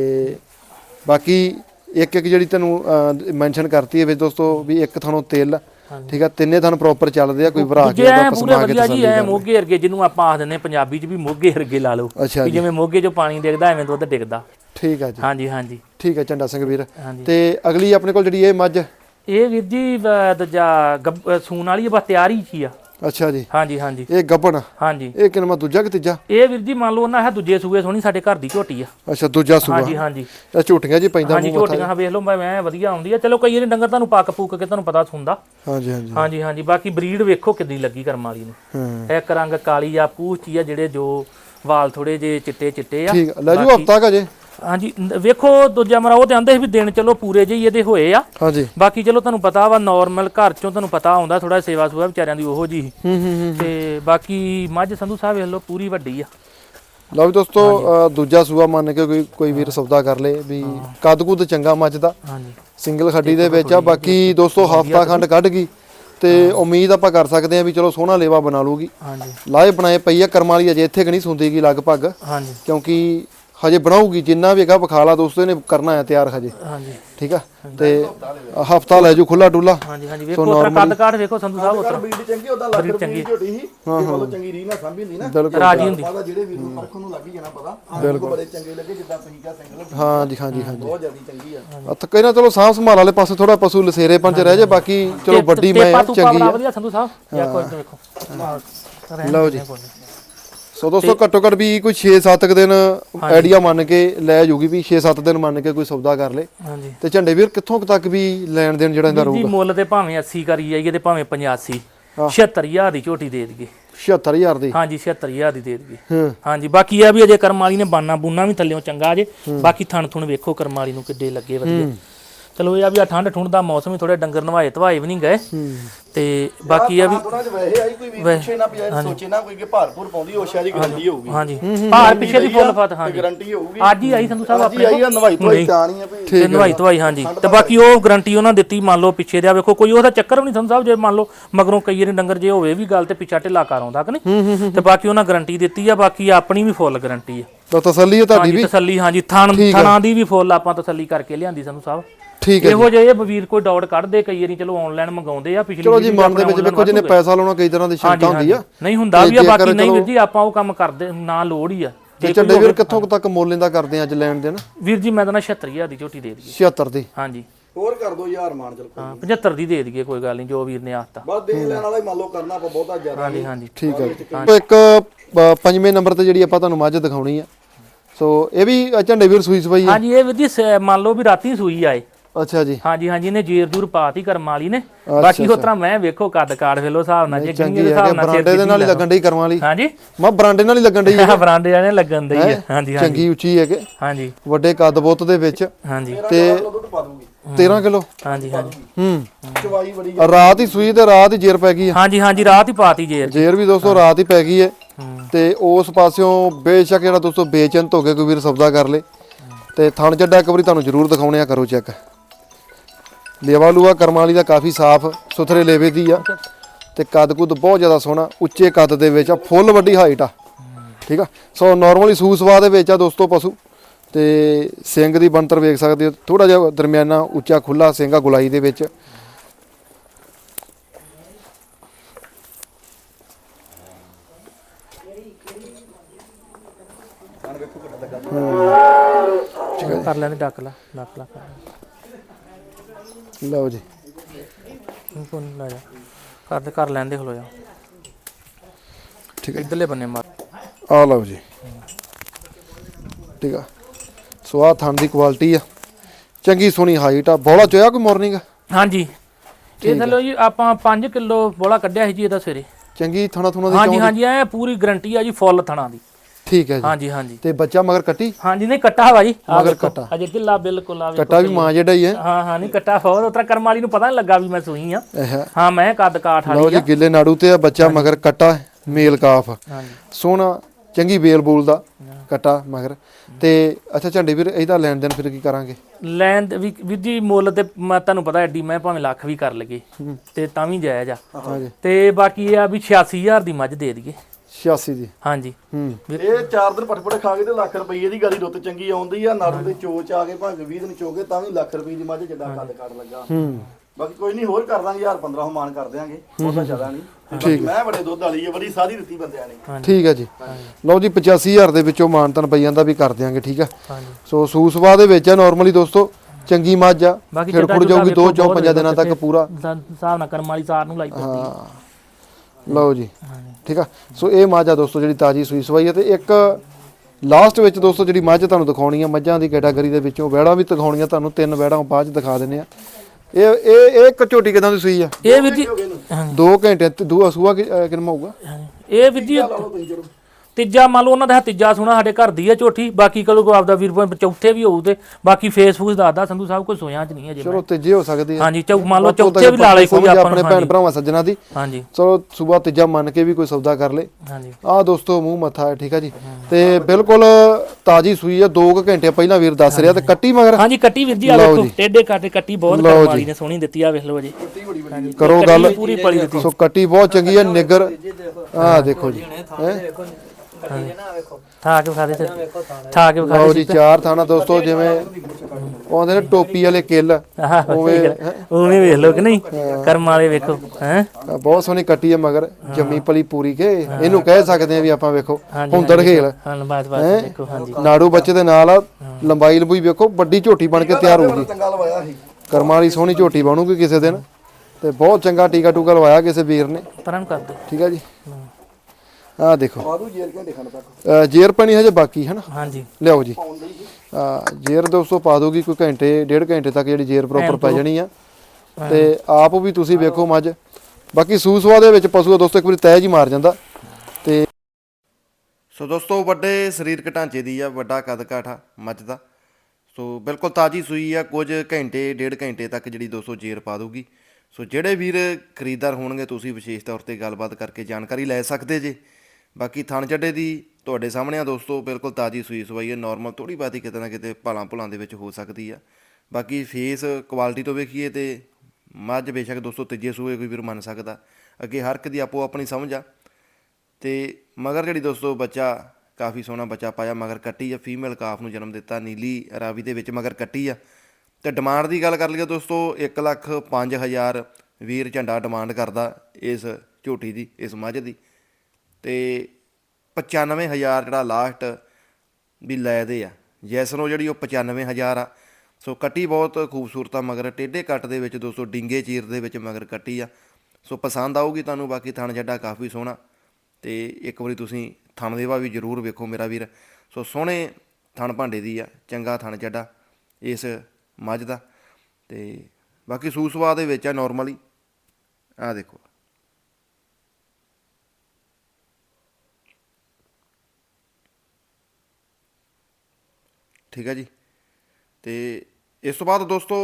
ਬਾਕੀ ਇੱਕ ਇੱਕ ਜਿਹੜੀ ਤੈਨੂੰ ਮੈਂਸ਼ਨ ਕਰਤੀ ਹੈ ਵਿੱਚ ਦੋਸਤੋ ਵੀ ਇੱਕ ਥਾਣੋਂ ਤੇਲ ਠੀਕ ਆ ਤਿੰਨੇ ਥਾਣ ਪ੍ਰੋਪਰ ਚੱਲਦੇ ਆ ਕੋਈ ਭਰਾ ਕੇ ਜੇ ਉਹਦਾ ਪਸਮਾ ਕੇ ਵਧੀਆ ਜੀ ਐ ਮੋਗੇ ਵਰਗੇ ਜਿਹਨੂੰ ਆਪਾਂ ਆਖ ਦਿੰਦੇ ਪੰਜਾਬੀ ਚ ਵੀ ਮੋਗੇ ਵਰਗੇ ਲਾ ਲਓ ਵੀ ਜਿਵੇਂ ਮੋਗੇ ਚੋਂ ਪਾਣੀ ਡਿੱਗਦਾ ਐਵੇਂ ਦੁੱਧ ਡਿੱਗਦਾ। ਠੀਕ ਆ ਜੀ। ਹਾਂਜੀ ਹਾਂਜੀ। ਠੀਕ ਆ ਚੰਡਾ ਸਿੰਘ ਵੀਰ। ਹਾਂਜੀ। ਤੇ ਅਗਲੀ ਆਪਣੇ ਕੋਲ ਜਿਹੜੀ ਇਹ ਮੱਝ? ਇਹ ਵੀਰ ਜੀ ਅਹ, ਦੂਜਾ ਗੱਬ- ਅਹ, ਸੂਣ ਵਾਲੀ ਬਸ ਤਿਆਰੀ ਹੀ ਆ। ਅੱਛਾ ਜੀ। ਹਾਂਜੀ ਹਾਂਜੀ। ਇਹ ਗੱਬਣ? ਹਾਂਜੀ। ਇਹ ਕਿਨਮਾ ਦੂਜਾ ਕਿ ਤੀਜਾ? ਇਹ ਵੀਰ ਜੀ ਮੰਨ ਲਓ ਉਹਨਾਂ ਹੈ ਦੂਜੇ ਸੂਏ ਸੋਣੀ ਸਾਡੇ ਘਰ ਦੀ ਝੋਟੀ ਆ। ਅੱਛਾ ਦੂਜਾ ਸੂਆ। ਹਾਂਜੀ ਹਾਂਜੀ। ਇਹ ਝੂਟੀਆਂ ਜੀ ਪੈਂਦਾ ਹਾਂਜੀ ਮੂੰਹ ਮੱਥਾ ਝੋਟੀਆਂ ਵੇਖ ਲਓ ਮੈਂ ਮੈਂ ਵਧੀਆ ਆਉਂਦੀ ਆ। ਚਲੋ ਕਈ ਵਾਰੀ ਡੰਗਰ ਤੁਹਾਨੂੰ ਪੱਕ ਪੂਕ ਕੇ ਤੁਹਾਨੂੰ ਪਤਾ ਹੁੰਦਾ ਹਾਂਜੀ ਹਾਂਜੀ। ਹਾਂਜੀ ਹਾਂਜੀ। ਬਾਕੀ ਬਰੀਡ ਵੇਖੋ ਕਿੱਦੀ ਲੱਗੀ ਕਰਮ ਵਾਲੀ ਨੂੰ। ਹਾਂ। ਇੱਕ ਰੰਗ ਕਾਲੀ ਆ ਪੂਛ ਆ ਜਿਹੜੇ ਜੋ ਵਾਲ ਥੋੜੇ ਜੇ ਚਿੱਟੇ ਚਿੱਟੇ ਆ। ਠੀਕ ਆ, ਲੈ ਜੂ ਹਫਤਾ ਕ ਜੇ ਹਾਂਜੀ ਨ- ਵੇਖੋ ਦੂਜਾ ਮਰਾ ਉਹ ਤੇ ਆਂਦੇ ਸੀ ਵੀ ਦਿਨ ਚਲੋ ਪੂਰੇ ਜਿਹੇ ਇਹਦੇ ਹੋਏ ਆ। ਹਾਂਜੀ। ਬਾਕੀ ਚਲੋ ਤੁਹਾਨੂੰ ਪਤਾ ਵਾ ਨਾਰਮਲ ਘਰ ਚੋਂ ਤੁਹਾਨੂੰ ਪਤਾ ਹੁੰਦਾ ਥੋੜਾ ਸੇਵਾ ਸੁਵਾ ਵਿਚਾਰਿਆਂ ਦੀ ਉਹੋ ਜੀ ਹੂੰ ਹੂੰ ਹੂੰ ਤੇ ਬਾਕੀ ਮੱਝ ਸੰਧੂ ਸਾਹਿਬ ਵੇਖ ਲਓ ਪੂਰੀ ਵੱਡੀ ਆ। ਲਓ ਵੀ ਦੋਸਤੋ ਅ, ਦੂਜਾ ਸੂਆ ਮੰਨ ਕੇ ਕੋਈ ਕੋਈ ਵੀਰ ਸੌਦਾ ਕਰ ਲੇ ਵੀ ਕੱਦ ਕੁੱਦ ਚੰਗਾ ਮੱਝ ਦਾ। ਹਾਂਜੀ। ਸਿੰਗਲ ਖੱਡੀ ਦੇ ਵਿੱਚ ਆ ਬਾਕੀ ਦੋਸਤੋ ਹਫਤਾ ਖੰਡ ਕੱਢ ਗਈ। ਤੇ ਉਮੀਦ ਆਪਾਂ ਕਰ ਸਕਦੇ ਆ ਵੀ ਚਲੋ ਸੋਹਣਾ ਲੇਵਾ ਬਣਾ ਲੂਗੀ ਹਾਂਜੀ। ਲਾਏ ਬਣਾਏ ਪਈ ਆ ਕਰਮ ਵਾਲੀ ਅਜੇ ਇੱਥੇ ਕਿ ਨਹੀਂ ਸੁੰਦੀਗੀ ਲਗਭਗ। ਹਾਂਜੀ। ਕਿਉਂਕਿ ਹਜੇ ਬਣਾਉਗੀ ਜਿੰਨਾ ਵੀ ਹੈਗਾ ਬਖਾਲਾ ਦੋਸਤੋ ਇਹਨੇ ਕਰਨਾ ਹੈ ਤਿਆਰ ਹਜੇ। ਹਾਂਜੀ। ਠੀਕ ਆ? ਤੇ ਹਫਤਾ ਲੈ ਜੂ ਖੁੱਲਾ ਡੁੱਲਾ ਹਾਂਜੀ ਹਾਂਜੀ। ਵੇਖੋ ਉਤਰਾ ਕੱਦ ਕਾਠ ਵੇਖੋ ਸੰਧੂ ਸਾਹਿਬ ਉਤਰਾ। ਬੀਡ ਚੰਗੀ ਉਹਦਾ ਲੱਖ ਰੁਪਏ ਦੀ ਝੋਟੀ ਸੀ। ਚੰਗੀ ਰੀਹ ਨਾ ਸਾਂਭੀ ਹੁੰਦੀ ਨਾ। ਬਿਲਕੁਲ। ਰਾਜੀ ਹੁੰਦੀ। ਮਾਦਾ ਜਿਹੜੇ ਵੀਰ ਨੂੰ ਪਰਖ ਨੂੰ ਲੱਗ ਹੀ ਜਾਣਾ ਪਤਾ ਬਿਲਕੁਲ। ਬੜੇ ਚੰਗੇ ਲੱਗੇ ਜਿੱਦਾਂ ਤੁਸੀਂ ਕਿਹਾ ਸਿੰਗਲ ਹਾਂਜੀ ਹਾਂਜੀ ਹਾਂਜੀ। ਬਹੁਤ ਜ਼ਿਆਦਾ ਚੰਗੀ ਆ। ਅੱਤ ਕਹਿੰਦਾ ਚਲੋ ਸਾਂਭ ਸੰਭਾਲ ਵਾਲੇ ਪਾਸੇ ਥੋੜਾ ਪਸ਼ੂ ਲਸੇਰੇ ਪੰਜ ਰਹਿ ਜੇ ਬਾਕੀ ਚਲੋ ਵੱਡੀ ਮੈਂ ਚੰਗੀ ਆ। ਵਧੀਆ ਸੰਧੂ ਸਾਹਿਬ। ਜਾਂ ਕੋਈ ਵੇਖੋ। ਲਓ ਜੀ। ਸੋ ਦੋਸਤੋ ਘੱਟੋ ਘੱਟ ਵੀ ਕੋਈ 6-7 ਦਿਨ ਆਈਡੀਆ ਮੰਨ ਕੇ ਲੈ ਜੂਗੀ ਵੀ 6-7 ਦਿਨ ਮੰਨ ਕੇ ਕੋਈ ਸੌਦਾ ਕਰ ਲੇ। ਹਾਂਜੀ। ਤੇ ਝੰਡੇ ਵੀਰ ਕਿੱਥੋਂ ਕੁ ਤੱਕ ਵੀ ਲੈਣ ਦੇਣ ਜਿਹੜਾ ਇਹਦਾ ਜੀ ਰਹੂਗਾ? ਮੁੱਲ ਤੇ ਭਾਵੇਂ 80 ਕਰੀ ਜਾਈਏ ਤੇ ਭਾਵੇਂ 85 76000 ਦੀ ਝੋਟੀ ਦੇ ਦਈਏ। 76000 ਦੀ? ਹਾਂਜੀ 76000 ਦੀ ਦੇ ਦਈਏ। ਹਾਂਜੀ ਬਾਕੀ ਇਹ ਵੀ ਅਜੇ ਕਰਮ ਵਾਲੀ ਨੇ ਬਾਨਾ ਬੂਨਾ ਵੀ ਥੱਲਿਓਂ ਚੰਗਾ ਜੇ। ਬਾਕੀ ਥਣ ਥੁਣ ਵੇਖੋ ਕਰਮ ਵਾਲੀ ਨੂੰ ਕਿੱਡੇ ਲੱਗੇ ਵਧੀਆ। ਚਲੋ ਇਹ ਆ ਵੀ ਆ ਠੰਡ ਠੁੰਡ ਦਾ ਮੌਸਮ ਹੀ ਥੋੜੇ ਡੰਗਰ ਨਵਾਏ ਧਵਾਏ ਵੀ ਨਹੀਂ ਗਏ। ਤੇ ਬਾਕੀ ਇਹ ਵੀ ਥੋੜਾ ਜਿਹਾ ਵੈਸੇ ਆਈ ਕੋਈ ਵੀ ਪੁੱਛੇ ਨਾ ਪਿਆ ਸੋਚੇ ਨਾ ਕੋਈ ਕਿ ਭਾਰਪੂਰ ਪਾਉਂਦੀ ਉਹ ਸ਼ਾਇਦ ਗਰੰਟੀ ਹੋਊਗੀ। ਹਾਂਜੀ। ਭਾਰ ਪਿੱਛੇ ਦੀ ਫੁੱਲ ਫਤ ਤੇ ਹਾਂਜੀ। ਗਰੰਟੀ ਹੋਊਗੀ। ਅੱਜ ਹੀ ਆਈ ਸੰਧੂ ਸਾਹਿਬ ਆਪਣੇ ਆਈ ਆ ਨਵਾਈ ਤੋਂ ਤਾਂ ਨਹੀਂ ਆ ਵੀ। ਤੇ ਨਵਾਈ ਧਵਾਈ ਹਾਂਜੀ। ਤੇ ਬਾਕੀ ਉਹ ਗਰੰਟੀ ਉਹਨਾਂ ਦਿੱਤੀ ਮੰਨ ਲਓ ਪਿੱਛੇ ਦਾ ਵੇਖੋ ਕੋਈ ਉਹਦਾ ਚੱਕਰ ਵੀ ਨਹੀਂ ਸੰਧੂ ਸਾਹਿਬ ਜੇ ਮੰਨ ਲਓ ਮਗਰੋਂ ਕਈ ਵਾਰੀ ਡੰਗਰ ਜੇ ਹੋਵੇ ਵੀ ਗੱਲ ਤੇ ਪਿੱਛਾ ਢਿੱਲਾ ਕਰ ਆਉਂਦਾ ਕਿ ਨਹੀਂ? ਤੇ ਬਾਕੀ ਉਹਨਾਂ ਗਰੰਟੀ ਦਿੱਤੀ ਆ ਬਾਕੀ ਆਪਣੀ ਵੀ ਫੁੱਲ ਗਰੰਟੀ ਆ। ਤਾਂ ਤਸੱਲੀ ਹੈ ਤੁਹਾਡੀ ਹਾਂਜੀ ਵੀ? ਤਸੱਲੀ ਹਾਂਜੀ। ਥਣ ਥਣਾਂ ਦੀ ਵੀ ਫੁੱਲ ਆਪਾਂ ਤਸੱਲੀ ਕਰਕੇ ਲਿਆਂਦੀ ਸੰਧੂ ਸਾਹਿਬ। ਠੀਕ ਹੈ ਇਹੋ ਜਿਹੇ ਇਹ ਵੀਰ ਕੋਈ ਡਾਊਟ ਕੱਢਦੇ ਕਈ ਵਾਰੀ ਚਲੋ ਆਨਲਾਈਨ ਮੰਗਾਉਂਦੇ ਆ ਪਿਛਲੀ ਚਲੋ ਜੀ ਵੀ ਮਨ ਦੇ ਵਿੱਚ ਵੇਖੋ ਜਿਹਨੇ ਪੈਸਾ ਲਾਉਣਾ ਕਈ ਤਰ੍ਹਾਂ ਦੀ ਸ਼ੰਕਾ ਹੁੰਦੀ ਆ ਨਹੀਂ ਹੁੰਦਾ ਵੀ ਆ ਬਾਕੀ ਨਹੀਂ ਵੀਰ ਜੀ ਆਪਾਂ ਉਹ ਕੰਮ ਕਰਦੇ ਨਾ ਲੋੜ ਹੀ ਆ। ਤੇ ਝੰਡੇ ਵੀਰ ਕਿੱਥੋਂ ਤੱਕ ਮੁੱਲ ਇਹਦਾ ਕਰਦੇ ਆ ਅੱਜ ਲੈਣ ਦੇਣ? ਵੀਰ ਜੀ ਮੈਂ ਤਾਂ ਨਾ 76000 ਦੀ ਝੋਟੀ ਦੇ ਦਈਏ। 76 ਦੀ। ਹਾਂਜੀ। ਹੋਰ ਕਰ ਦੋ ਯਾਰ ਮਾਨ ਚਲ ਹਾਂ 75 ਦੀ ਦੇ ਦਈਏ ਕੋਈ ਗੱਲ ਨਹੀਂ ਜੋ ਵੀਰ ਨੇ ਆਖਤਾ ਬਸ ਦੇਖ ਲੈਣ ਵਾਲਾ ਹੀ ਮੰਨ ਲਓ ਕਰਨਾ ਆਪਾਂ ਬਹੁਤਾ ਜ਼ਿਆਦਾ ਹਾਂਜੀ ਹਾਂਜੀ। ਠੀਕ ਹੈ ਇੱਕ ਪੰਜਵੇਂ ਨੰਬਰ ਤੇ ਜਿਹੜੀ ਆਪਾਂ ਤੁਹਾਨੂੰ ਮੱਝ ਦਿਖਾਉਣੀ ਆ। ਸੋ ਇਹ ਵੀ ਝੰਡੇ ਵੀਰ ਸੂਈ ਸਵਾਈ ਆ। ਹਾਂਜੀ ਇਹ ਸ- ਮੰਨ ਲਓ ਵੀ ਰਾਤੀ ਸੂਈ ਆਏ। ਅੱਛਾ ਜੀ। ਹਾਂਜੀ ਹਾਂਜੀ ਇਹਨੇ ਜੇਰ ਦੂਰ ਪਾਤੀ ਕਰਮ ਵਾਲੀ ਨੇ। ਬਾਕੀ ਉਸ ਤਰ੍ਹਾਂ ਮੈਂ ਵੇਖੋ ਕੱਦ ਕਾੜ ਵੇਲੋ ਹਿਸਾਬ ਨਾਲ ਜੇ ਕਿੰਨੇ ਹੈ ਹਿਸਾਬ ਨਾਲ ਬਰਾਂਡੇ ਦੇ ਨਾਲ ਹੀ ਲੱਗਣ ਡਈ ਕਰਮ ਵਾਲੀ। ਹਾਂਜੀ। ਮੈਂ ਬਰਾਂਡੇ ਨਾਲ ਹੀ ਲੱਗਣ ਡਈ ਇਹ ਬਰਾਂਡੇ ਵਾਲੇ ਲੱਗਣ ਦੇ ਹੀ? ਆ ਹਾਂਜੀ ਹਾਂਜੀ। ਚੰਗੀ ਉੱਚੀ ਹੈ ਕਿ ਹਾਂਜੀ। ਵੱਡੇ ਕੱਦ ਬੁੱਤ ਦੇ ਵਿੱਚ। ਹਾਂਜੀ। ਤੇ ਦੁੱਧ ਪਾ ਦੂਗੀ। 13 ਕਿਲੋ? ਹਾਂਜੀ ਹਾਂਜੀ। ਹੂੰ। ਚਵਾਈ ਬੜੀ ਰਾਤ ਹੀ ਸੂਈ ਤੇ ਰਾਤ ਹੀ ਜੇਰ ਪੈ ਗਈ ਹੈ ਹਾਂਜੀ ਹਾਂਜੀ ਰਾਤ ਹੀ ਪਾਤੀ ਜੇਰ। ਜੇਰ ਵੀ ਦੋਸਤੋ ਰਾਤ ਹੀ ਪੈ ਗਈ ਹੈ ਹੂੰ। ਤੇ ਉਸ ਪਾਸਿਓਂ ਬੇਸ਼ੱਕ ਜਿਹੜਾ ਦੋਸਤੋ ਹੋ ਕੇ ਕੋਈ ਵੀਰ ਸੌਦਾ ਕਰ ਲੇ। ਤੇ ਥਣ ਚੱਡਾ ਇੱਕ ਵਾਰੀ ਤੁਹਾਨੂੰ ਜ਼ਰੂਰ ਦਿਖਾਉਣੇ ਆ ਕਰੋ ਚੈੱਕ। ਲੇਵਾ ਲੂਆ ਕਰਮਾਂ ਵਾਲੀ ਦਾ ਕਾਫੀ ਸਾਫ਼ ਸੁਥਰੇ ਲੇਵੇ ਦੀ ਆ। ਤੇ ਕੱਦ ਕੁੱਦ ਬਹੁਤ ਜ਼ਿਆਦਾ ਸੋਹਣਾ ਉੱਚੇ ਕੱਦ ਦੇ ਵਿੱਚ ਆ ਫੁੱਲ ਵੱਡੀ ਹਾਈਟ ਆ। ਠੀਕ ਆ? ਸੋ ਨਾਰਮਲੀ ਸੂਸਵਾ ਦੇ ਵਿੱਚ ਆ ਦੋਸਤੋ ਪਸ਼ੂ। ਤੇ ਸਿੰਘ ਦੀ ਬਣਤਰ ਵੇਖ ਸਕਦੇ ਹੋ। ਥੋੜਾ ਜਿਹਾ ਦਰਮਿਆਨਾ ਉੱਚਾ ਖੁੱਲਾ ਆ ਗੁਲਾਈ ਦੇ ਵਿੱਚ। ਕਰ ਲੈਣੇ ਡੱਕ ਲਾ ਕਰ ਲੈਣੇ। ਲਓ ਜੀ। ਨੂੰ ਕੋਨ ਲਾ ਜਾ। ਕਰ ਦੇ ਕਰ ਲੈਂਦੇ ਖਲੋ ਜਾ। ਠੀਕ ਹੈ ਇਧਰਲੇ ਬੰਨੇ ਮਾਰ। ਆ ਲਓ ਜੀ। ਠੀਕ ਆ। ਸੋ ਥਣ ਦੀ ਕੁਆਲਿਟੀ ਆ। ਚੰਗੀ ਸੋਹਣੀ ਹਾਈਟ ਆ। ਬੋਲਾ ਚੋਇਆ ਕੋਈ ਮਾਰਨਿੰਗ ਹਾਂਜੀ। ਇਹ ਥੱਲੇ ਜੀ ਆਪਾਂ 5 ਕਿਲੋ ਬੋਲਾ ਕੱਢਿਆ ਸੀ ਜੀ ਇਹਦਾ ਸਵੇਰੇ। ਚੰਗੀ ਥਣਾ ਥੁਣਾ ਦੀ ਹਾਂਜੀ ਹਾਂਜੀ ਐ ਪੂਰੀ ਗਰੰਟੀ ਆ ਜੀ ਫੁੱਲ ਥਣਾ ਦੀ। ਠੀਕ ਹੈ ਜੀ। ਹਾਂਜੀ ਹਾਂਜੀ। ਤੇ ਬੱਚਾ ਮਗਰ ਕੱਟੀ? ਹਾਂਜੀ ਨਹੀਂ ਕੱਟਾ ਵਾ ਜੀ। ਆਹ ਮਗਰ ਵੇਖੋ, ਕੱਟਾ। ਅਜੇ ਢਿੱਲਾ ਬਿਲਕੁਲ ਆ ਵੇਖੋ ਕੱਟਾ ਵੀ ਮਾਂ ਜਿਹੜਾ ਹੀ ਹੈ। ਹਾਂ ਹਾਂ ਨਹੀਂ ਕੱਟਾ ਹੋਰ ਉਤਰਾ ਕਰਮ ਵਾਲੀ ਨੂੰ ਪਤਾ ਨਹੀਂ ਲੱਗਾ ਵੀ ਮੈਂ ਸੂਈ ਆ। ਇਹ ਹਾਂ ਮੈਂ ਕੱਦ ਕਾਠ ਲਓ ਵਾਲੀ ਜੀ ਆ। ਗਿੱਲੇ ਨਾੜੂ ਤੇ ਆ ਬੱਚਾ ਮਗਰ ਕੱਟਾ ਮੇਲ ਕਾਫ। ਹਾਂਜੀ। ਸੋਹਣਾ ਚੰਗੀ ਬੇਲ ਬੂਲ ਦਾ ਕੱਟਾ ਮਗਰ। ਤੇ ਅੱਛਾ ਝੰਡੇ ਵੀਰ ਇਹਦਾ ਲੈਣ ਦੇਣ ਫਿਰ ਕੀ ਕਰਾਂਗੇ? ਲੈਣ ਦੇ ਵੀ ਵੀਰ ਜੀ ਮੁੱਲ ਤੇ ਮੈਂ ਤੁਹਾਨੂੰ ਪਤਾ ਐਡੀ ਮੈਂ ਭਾਵੇਂ ਲੱਖ ਵੀ ਕਰ ਲਗੇ ਤੇ ਤਾਂ ਵੀ ਜਾਇਜ਼ ਆ। ਹਾਂਜੀ ਤੇ ਬਾਕੀ ਇਹ ਆ ਵੀ 86000 ਦੀ ਮੱਝ ਦੇ ਦਈਏ। 86 ਦੀ। ਹਾਂਜੀ। ਹੂੰ। ਇਹ ਚਾਰ ਦਿਨ ਪਟਪੜੇ ਖਾ ਕੇ ਤੇ ਲੱਖ ਰੁਪਏ ਦੀ ਗਾੜੀ ਰੁੱਤ ਚੰਗੀ ਆਉਂਦੀ ਆ ਨਾੜੂ ਤੇ ਚੋਚ ਆ ਕੇ ਭਾਵੇਂ 20 ਦਿਨ ਚੋਗੇ ਤਾਂ ਵੀ ਲੱਖ ਰੁਪਏ ਦੀ ਮੱਝ ਜਿੱਦਾਂ ਕੱਦ ਕੱਢ ਲੱਗਾ। ਹੂੰ। ਬਾਕੀ ਕੋਈ ਨਹੀਂ ਹੋਰ ਕਰ ਦਾਂਗੇ 1000 1500 ਮਾਨ ਕਰ ਦਿਆਂਗੇ ਉਹਦਾ ਜ਼ਿਆਦਾ ਨਹੀਂ ਬਾਕੀ ਮੈਂ ਬੜੇ ਦੁੱਧ ਵਾਲੀ ਹੈ ਬੜੀ ਸਾਰੀ ਦਿੱਤੀ ਬੰਦਿਆਂ ਨੇ। ਠੀਕ ਹੈ ਜੀ। ਲਓ ਜੀ 85000 ਦੇ ਵਿੱਚੋਂ ਮਾਨਤਨ ਪਈਆਂ ਦਾ ਵੀ ਕਰ ਦਿਆਂਗੇ ਠੀਕ ਆ ਹਾਂਜੀ। ਸੋ ਸੂਸਵਾ ਦੇ ਵਿੱਚ ਆ ਨਾਰਮਲੀ ਦੋਸਤੋ ਚੰਗੀ ਮੱਝ ਆ। ਬਾਕੀ ਖਿੜ ਖੁੜ ਜਾਊਗੀ 2 4 5 ਦਿਨਾਂ ਤੱਕ ਪੂਰਾ। ਹਿਸਾਬ ਨਾਲ ਕਰਮ ਵਾਲੀ ਸਾਰ ਨੂੰ ਲਾਈ ਹਾਂ। ਲਓ ਜੀ। ਠੀਕ ਆ? ਸੋ ਇਹ ਮੱਝ ਆ ਦੋਸਤੋ ਜਿਹੜੀ ਤਾਜੀ ਸੂਈ ਸਵਾਈ ਹੈ ਤੇ ਇੱਕ ਲਾਸਟ ਵਿੱਚ ਦੋਸਤੋ ਜਿਹੜੀ ਮੱਝ ਤੁਹਾਨੂੰ ਦਿਖਾਉਣੀ ਆ ਮੱਝਾਂ ਦੀ ਕੈਟਾਗਰੀ ਦੇ ਵਿੱਚੋਂ ਵੈੜਾਂ ਵੀ ਦਿਖਾਉਣੀਆਂ ਤੁਹਾਨੂੰ ਤਿੰਨ ਵੈੜਾਂ ਬਾਅਦ ਚ ਦਿਖਾ ਦਿੰਨੇ ਆ। ਇਹ ਇਹ ਇਹ ਇੱਕ ਝੋਟੀ ਕਿਦਾਂ ਦੀ ਸੂਈ ਆ? ਇਹ ਵੀਰ ਜੀ 2 ਘੰਟੇ ਦੂਆ ਸੂਆ ਕਿੰਨਾ ਹੋਊਗਾ? ਇਹ ਵੀਰ ਜੀ ਤੀਜਾ ਮੰਨ ਲਓ ਉਹਨਾਂ ਦਾ ਤੀਜਾ ਸੁਣਾ ਸਾਡੇ ਘਰ ਦੀ ਹੈ ਝੋਟੀ ਬਾਕੀ ਕਲੋ ਕੋ ਆਪਦਾ ਵੀਰ ਭਾਵੇਂ ਚੌਥੇ ਵੀ ਹੋਊ ਤੇ ਬਾਕੀ ਫੇਸਬੁੱਕ ਦੱਸਦਾ ਸੰਧੂ ਸਾਹਿਬ ਕੋਈ ਸੋਇਆ ਚ ਨਹੀਂ ਅਜੇ ਚਲੋ ਤੀਜੇ ਹੋ ਸਕਦੀ ਆ। ਹਾਂਜੀ ਚੌ ਮੰਨ ਲਓ ਚੌਥੇ ਵੀ ਲਾ ਲਈ ਕੋਈ ਆਪਣੇ ਭੈਣ ਭਰਾਵਾਂ ਸੱਜਣਾ ਦੀ। ਹਾਂਜੀ। ਚਲੋ ਸੂਬਾ ਤੀਜਾ ਮੰਨ ਕੇ ਵੀ ਕੋਈ ਸੌਦਾ ਕਰ ਲੇ। ਹਾਂਜੀ। ਆਹ ਦੋਸਤੋ ਮੂੰਹ ਮੱਥਾ ਹੈ ਠੀਕ ਆ ਜੀ। ਤੇ ਬਿਲਕੁਲ ਤਾਜੀ ਸੂਈ ਆ 2 ਘੰਟੇ ਪਹਿਲਾਂ ਵੀਰ ਦੱਸ ਰਿਹਾ ਤੇ ਕੱਟੀ ਮਗਰ। ਹਾਂਜੀ ਕੱਟੀ ਵੀਰ ਜੀ ਆ ਵੇਖੋ ਜੀ। ਟੇਡੇ ਕਾਟੇ ਕੱਟੀ ਬਹੁਤ ਲਓ ਕਰਮ ਜੀ। ਵਾਲੀ ਨੇ ਸੋਹਣੀ ਦਿੱਤੀ ਆ ਵੇਖ ਲਓ ਜੀ। ਕਰੋ ਗੱਲ। ਪੂਰੀ ਪਲੀ ਦਿੱਤੀ। ਸੋ ਕੱਟੀ ਬਹੁਤ ਚੰਗੀ ਆ ਨਿੱਗਰ। ਆਹ ਦੇਖੋ ਜੀ। ਹੈਂ? ਥਾ ਕੇ ਵਿਖਾ ਦੇ ਤੇ। ਥਾ ਕੇ ਵਿਖਾ ਲਓ ਜੀ ਚਾਰ ਥਾਣਾ ਦੋਸਤੋ ਜਿਵੇਂ ਉਹ ਆਉਂਦੇ ਨੇ। ਟੋਪੀ ਵਾਲੇ ਕਿੱਲ। ਆਹ ਉਵੇਂ ਉਵੇਂ ਵੇਖ ਲਓ ਕਿ ਨਹੀਂ? ਕਰਮ ਵਾਲੇ ਵੇਖੋ ਹੈ? ਆਹ ਬਹੁਤ ਸੋਹਣੀ ਕੱਟੀ ਆ ਮਗਰ ਜੰਮੀ ਪਲੀ ਪੂਰੀ ਕੇ। ਇਹਨੂੰ ਕਹਿ ਸਕਦੇ ਆ ਵੀ ਆਪਾਂ ਵੇਖੋ ਹੁੰਦੜ ਖੇਲ। ਹਾਂ ਬਾਤ ਬਾਤ ਦੇਖੋ ਹਾਂਜੀ। ਨਾੜੂ ਬੱਚੇ ਦੇ ਨਾਲ ਆ ਲੰਬਾਈ ਲੰਬੂਈ ਵੇਖੋ ਵੱਡੀ ਝੋਟੀ ਬਣ ਕੇ ਤਿਆਰ ਹੋਊਗੀ। ਚੰਗਾ ਲਵਾਇਆ ਸੀ। ਕਰਮਾਂ ਵਾਲੀ ਸੋਹਣੀ ਝੋਟੀ ਬਣੂਗੀ ਕਿਸੇ ਦਿਨ। ਤੇ ਬਹੁਤ ਚੰਗਾ ਟੀਕਾ ਟੂਕਾ ਲਵਾਇਆ ਕਿਸੇ ਵੀਰ ਨੇ। ਪਰਾਂ ਨੂੰ ਕਰ ਦੇ ਠੀਕ ਆ ਜੀ। ਆਹ ਦੇਖੋ। ਆਦੂ ਜੇਰ ਤੱਕ? ਜੇਰ ਪਣੀ ਹਜੇ ਬਾਕੀ ਹੈ ਨਾ? ਹਾਂਜੀ। ਲਿਆਓ ਜੀ। ਆ ਜੇਰ ਦੋਸਤੋ ਪਾ ਦੋਗੀ ਕੋਈ ਘੰਟੇ ਡੇਢ ਘੰਟੇ ਤੱਕ ਜਿਹੜੀ ਜੇਰ ਪ੍ਰੋਪਰ ਪੈ ਜਾਣੀ ਆ। ਤੇ ਆਪ ਵੀ ਤੁਸੀਂ ਵੇਖੋ ਮੱਝ। ਬਾਕੀ ਸੂਸਵਾ ਦੇ ਵਿੱਚ ਪਸ਼ੂ ਆ ਦੋਸਤੋ ਇੱਕ ਵਾਰੀ ਤੈਜ ਹੀ ਮਾਰ ਜਾਂਦਾ। ਤੇ ਸੋ ਦੋਸਤੋ ਵੱਡੇ ਸਰੀਰਕ ਢਾਂਚੇ ਦੀ ਆ ਵੱਡਾ ਕੱਦ ਕਾਠਾ ਮੱਝ ਦਾ। ਸੋ ਬਿਲਕੁਲ ਤਾਜੀ ਸੂਈ ਆ ਕੁਝ ਘੰਟੇ ਡੇਢ ਘੰਟੇ ਤੱਕ ਜਿਹੜੀ ਦੋਸਤੋ ਜੇਰ ਪਾ ਦੂਗੀ ਸੋ ਜਿਹੜੇ ਵੀਰ ਖਰੀਦਦਾਰ ਹੋਣਗੇ ਤੁਸੀਂ ਵਿਸ਼ੇਸ਼ ਤੌਰ ਤੇ ਗੱਲਬਾਤ ਕਰਕੇ ਜਾਣਕਾਰੀ ਲੈ ਸਕਦੇ ਜੇ। ਬਾਕੀ ਥਣ ਚੱਡੇ ਦੀ ਤੁਹਾਡੇ ਸਾਹਮਣੇ ਆ ਦੋਸਤੋ, ਬਿਲਕੁਲ ਤਾਜੀ ਸੂਈ ਸਵਾਈ ਹੈ ਨਾਰਮਲ ਥੋੜੀ ਬਾਤੀ ਕਿਤੇ ਨਾ ਕਿਤੇ ਭਾਲਾਂ ਭੁਲਾਂ ਦੇ ਵਿੱਚ ਹੋ ਸਕਦੀ ਆ। ਬਾਕੀ ਫੇਸ ਕੁਆਲਿਟੀ ਤੋਂ ਵੇਖੀਏ ਤੇ ਮੱਝ ਬੇਸ਼ੱਕ ਦੋਸਤੋ ਤੀਜੇ ਸੂਏ ਕੋਈ ਵੀਰ ਮੰਨ ਸਕਦਾ। ਅੱਗੇ ਹਰ ਇੱਕ ਦੀ ਆਪੋ ਆਪਣੀ ਸਮਝ ਆ। ਤੇ ਮਗਰ ਜਿਹੜੀ ਦੋਸਤੋ ਬੱਚਾ, ਕਾਫੀ ਸੋਹਣਾ ਬੱਚਾ ਪਾਇਆ, ਮਗਰ ਕੱਟੀ ਆ ਫੀਮੇਲ ਕਾਫ ਨੂੰ ਜਨਮ ਦਿੱਤਾ, ਨੀਲੀ ਰਾਵੀ ਦੇ ਵਿੱਚ ਮਗਰ ਕੱਟੀ ਆ। ਤੇ ਡਿਮਾਂਡ ਦੀ ਗੱਲ ਕਰ ਲਈਏ ਦੋਸਤੋ 1 ਲੱਖ 5000 ਵੀਰ ਝੰਡਾ ਡਿਮਾਂਡ ਕਰਦਾ ਇਸ ਝੋਟੀ ਦੀ, ਇਸ ਮੱਝ ਦੀ। ਤੇ 95000 ਜਿਹੜਾ ਲਾਸਟ ਵੀ ਲੈ ਦੇ ਆ। ਜੈਸ ਜਿਹੜੀ ਉਹ 95000 ਆ। ਸੋ ਕੱਟੀ ਬਹੁਤ ਖੂਬਸੂਰਤ ਆ, ਮਗਰ ਟੇਢੇ ਕੱਟ ਦੇ ਵਿੱਚ ਦੋਸਤੋ, ਡਿੰਗੇ ਚੀਰ ਦੇ ਵਿੱਚ ਮਗਰ ਕੱਟੀ ਆ। ਸੋ ਪਸੰਦ ਆਊਗੀ ਤੁਹਾਨੂੰ, ਬਾਕੀ ਥਣ ਜੱਡਾ ਕਾਫੀ ਸੋਹਣਾ। ਤੇ ਇੱਕ ਵਾਰੀ ਤੁਸੀਂ ਥਣ ਦੇਵਾ ਵੀ ਜ਼ਰੂਰ ਵੇਖੋ ਮੇਰਾ ਵੀਰ। ਸੋ ਸੋਹਣੇ ਥਣ ਭਾਂਡੇ ਦੀ ਆ, ਚੰਗਾ ਥਣ ਜੱਡਾ ਇਸ ਮੱਝ ਦਾ। ਤੇ ਬਾਕੀ ਸੂਸਵਾ ਦੇ ਵਿੱਚ ਆ ਨਾਰਮਲੀ ਆ ਦੇਖੋ। ਠੀਕ ਹੈ ਜੀ। ਤੇ ਇਸ ਤੋਂ ਬਾਅਦ ਦੋਸਤੋ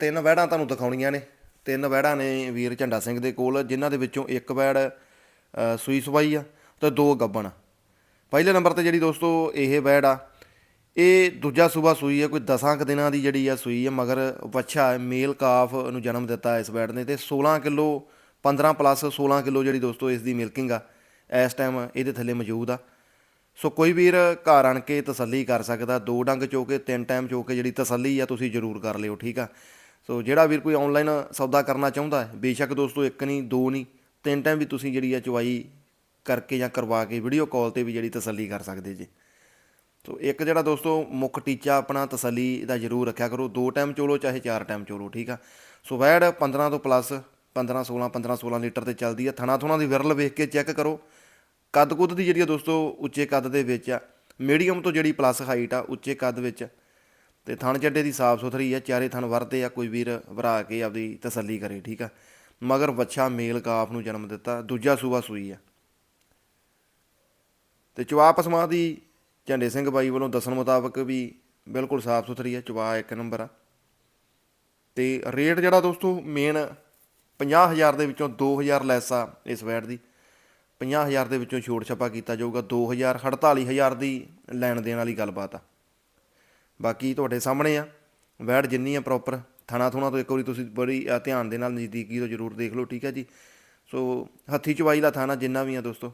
ਤਿੰਨ ਵੈੜਾਂ ਤੁਹਾਨੂੰ ਦਿਖਾਉਣੀਆਂ ਨੇ। ਤਿੰਨ ਵੈੜਾਂ ਨੇ ਵੀਰ ਝੰਡਾ ਸਿੰਘ ਦੇ ਕੋਲ, ਜਿਨ੍ਹਾਂ ਦੇ ਵਿੱਚੋਂ ਇੱਕ ਵੈੜ ਸੂਈ ਸਵਾਈ ਆ ਤੇ ਦੋ ਗੱਬਣ ਪਹਿਲੇ ਨੰਬਰ ਤੇ ਜਿਹੜੀ ਦੋਸਤੋ ਇਹ ਵੈੜ ਆ, ਇਹ ਦੂਜਾ ਸੂਬਾ ਸੂਈ ਹੈ ਕੋਈ 10 ਕੁ ਦਿਨਾਂ ਦੀ ਜਿਹੜੀ ਆ ਸੂਈ ਹੈ ਮਗਰ ਵੱਛਾ ਮੇਲ ਕਾਫ ਨੂੰ ਜਨਮ ਦਿੱਤਾ ਇਸ ਬੈਡ ਨੇ ਤੇ 16 ਕਿਲੋ 15 ਪਲੱਸ 16 ਕਿਲੋ ਜਿਹੜੀ ਦੋਸਤੋ ਇਸ ਦੀ ਮਿਲਕਿੰਗ ਆ, ਇਸ ਟਾਈਮ ਇਹਦੇ ਥੱਲੇ ਮੌਜੂਦ ਆ। ਸੋ ਕੋਈ ਵੀਰ ਘਰ ਆਣ ਕੇ ਤਸੱਲੀ ਕਰ ਸਕਦਾ, ਦੋ ਡੰਗ ਚੋ ਕੇ, ਤਿੰਨ ਟਾਈਮ ਚੋ ਕੇ ਜਿਹੜੀ ਤਸੱਲੀ ਆ ਤੁਸੀਂ ਜ਼ਰੂਰ ਕਰ ਲਿਓ, ਠੀਕ ਆ? ਸੋ ਜਿਹੜਾ ਵੀਰ ਕੋਈ ਆਨਲਾਈਨ ਸੌਦਾ ਕਰਨਾ ਚਾਹੁੰਦਾ ਹੈ, ਬੇਸ਼ੱਕ ਦੋਸਤੋ ਇੱਕ ਨਹੀਂ, ਦੋ ਨਹੀਂ, ਤਿੰਨ ਟਾਈਮ ਵੀ ਤੁਸੀਂ ਜਿਹੜੀ ਆ ਚਵਾਈ ਕਰਕੇ ਜਾਂ ਕਰਵਾ ਕੇ ਵੀਡੀਓ ਕਾਲ ਤੇ ਵੀ ਜਿਹੜੀ ਤਸੱਲੀ ਕਰ ਸਕਦੇ ਜੀ। ਸੋ ਇੱਕ ਜਿਹੜਾ ਦੋਸਤੋ ਮੁੱਖ ਟੀਚਾ ਆਪਣਾ ਤਸੱਲੀ ਦਾ ਜ਼ਰੂਰ ਰੱਖਿਆ ਕਰੋ, ਦੋ ਟਾਈਮ ਚੋਲੋ ਚਾਹੇ ਚਾਰ ਟਾਈਮ ਚੋਲੋ, ਠੀਕ ਆ? ਸੋ ਵੈੜ 15 ਤੋਂ ਪਲੱਸ 15 16 15 16 ਲੀਟਰ ਤੇ ਚੱਲਦੀ ਆ ਥਣਾ ਥੁਣਾ ਦੀ ਵਿਰਲ ਵੇਖ ਕੇ ਚੈੱਕ ਕਰੋ। ਕੱਦ ਕੁੱਦ ਦੀ ਜਿਹੜੀ ਆ ਦੋਸਤੋ ਉੱਚੇ ਕੱਦ ਦੇ ਵਿੱਚ ਆ ਮੀਡੀਅਮ ਤੋਂ ਜਿਹੜੀ ਪਲੱਸ ਹਾਈਟ ਆ ਉੱਚੇ ਕੱਦ ਵਿੱਚ। ਤੇ ਥਣ ਚੱਡੇ ਦੀ ਸਾਫ਼ ਸੁਥਰੀ ਆ, ਚਾਰੇ ਥਣ ਵਰਤੇ ਆ, ਕੋਈ ਵੀਰ ਵਰਾ ਕੇ ਆਪਦੀ ਤਸੱਲੀ ਕਰੇ, ਠੀਕ ਆ। ਮਗਰ ਵੱਛਾ ਮੇਲ ਕਾਫ ਨੂੰ ਜਨਮ ਦਿੱਤਾ, ਦੂਜਾ ਸੂਬਾ ਸੂਈ ਆ। ਤੇ ਚਵਾ ਪਸਮਾ ਦੀ ਝੰਡੇ ਸਿੰਘ ਬਾਈ ਵੱਲੋਂ ਦੱਸਣ ਮੁਤਾਬਕ ਵੀ ਬਿਲਕੁਲ ਸਾਫ਼ ਸੁਥਰੀ ਆ ਚਵਾ ਇੱਕ ਨੰਬਰ ਆ। ਤੇ ਰੇਟ ਜਿਹੜਾ ਦੋਸਤੋ ਮੇਨ 50000 ਦੇ ਵਿੱਚੋਂ 2000 ਲੈਸ ਆ ਇਸ ਵੈਟ ਦੀ। 50000 ਦੇ ਵਿੱਚੋਂ ਛੋਟ ਛਪਾ ਕੀਤਾ ਜਾਊਗਾ 2000 48000 ਦੀ ਲੈਣ ਦੇਣ ਵਾਲੀ ਗੱਲਬਾਤ ਆ। ਬਾਕੀ ਤੁਹਾਡੇ ਸਾਹਮਣੇ ਆ ਵੈਟ ਜਿੰਨੀ ਆ ਪ੍ਰੋਪਰ ਥਣਾ ਥੁਣਾ ਤੋਂ ਇੱਕ ਵਾਰੀ ਤੁਸੀਂ ਬੜੀ ਧਿਆਨ ਦੇ ਨਾਲ ਨਜ਼ਦੀਕੀ ਤੋਂ ਜ਼ਰੂਰ ਦੇਖ ਲਓ ਠੀਕ ਹੈ ਜੀ? ਸੋ ਹੱਥੀ ਚਵਾਈ ਦਾ ਥਾਣਾ ਜਿੰਨਾ ਵੀ ਆ ਦੋਸਤੋ।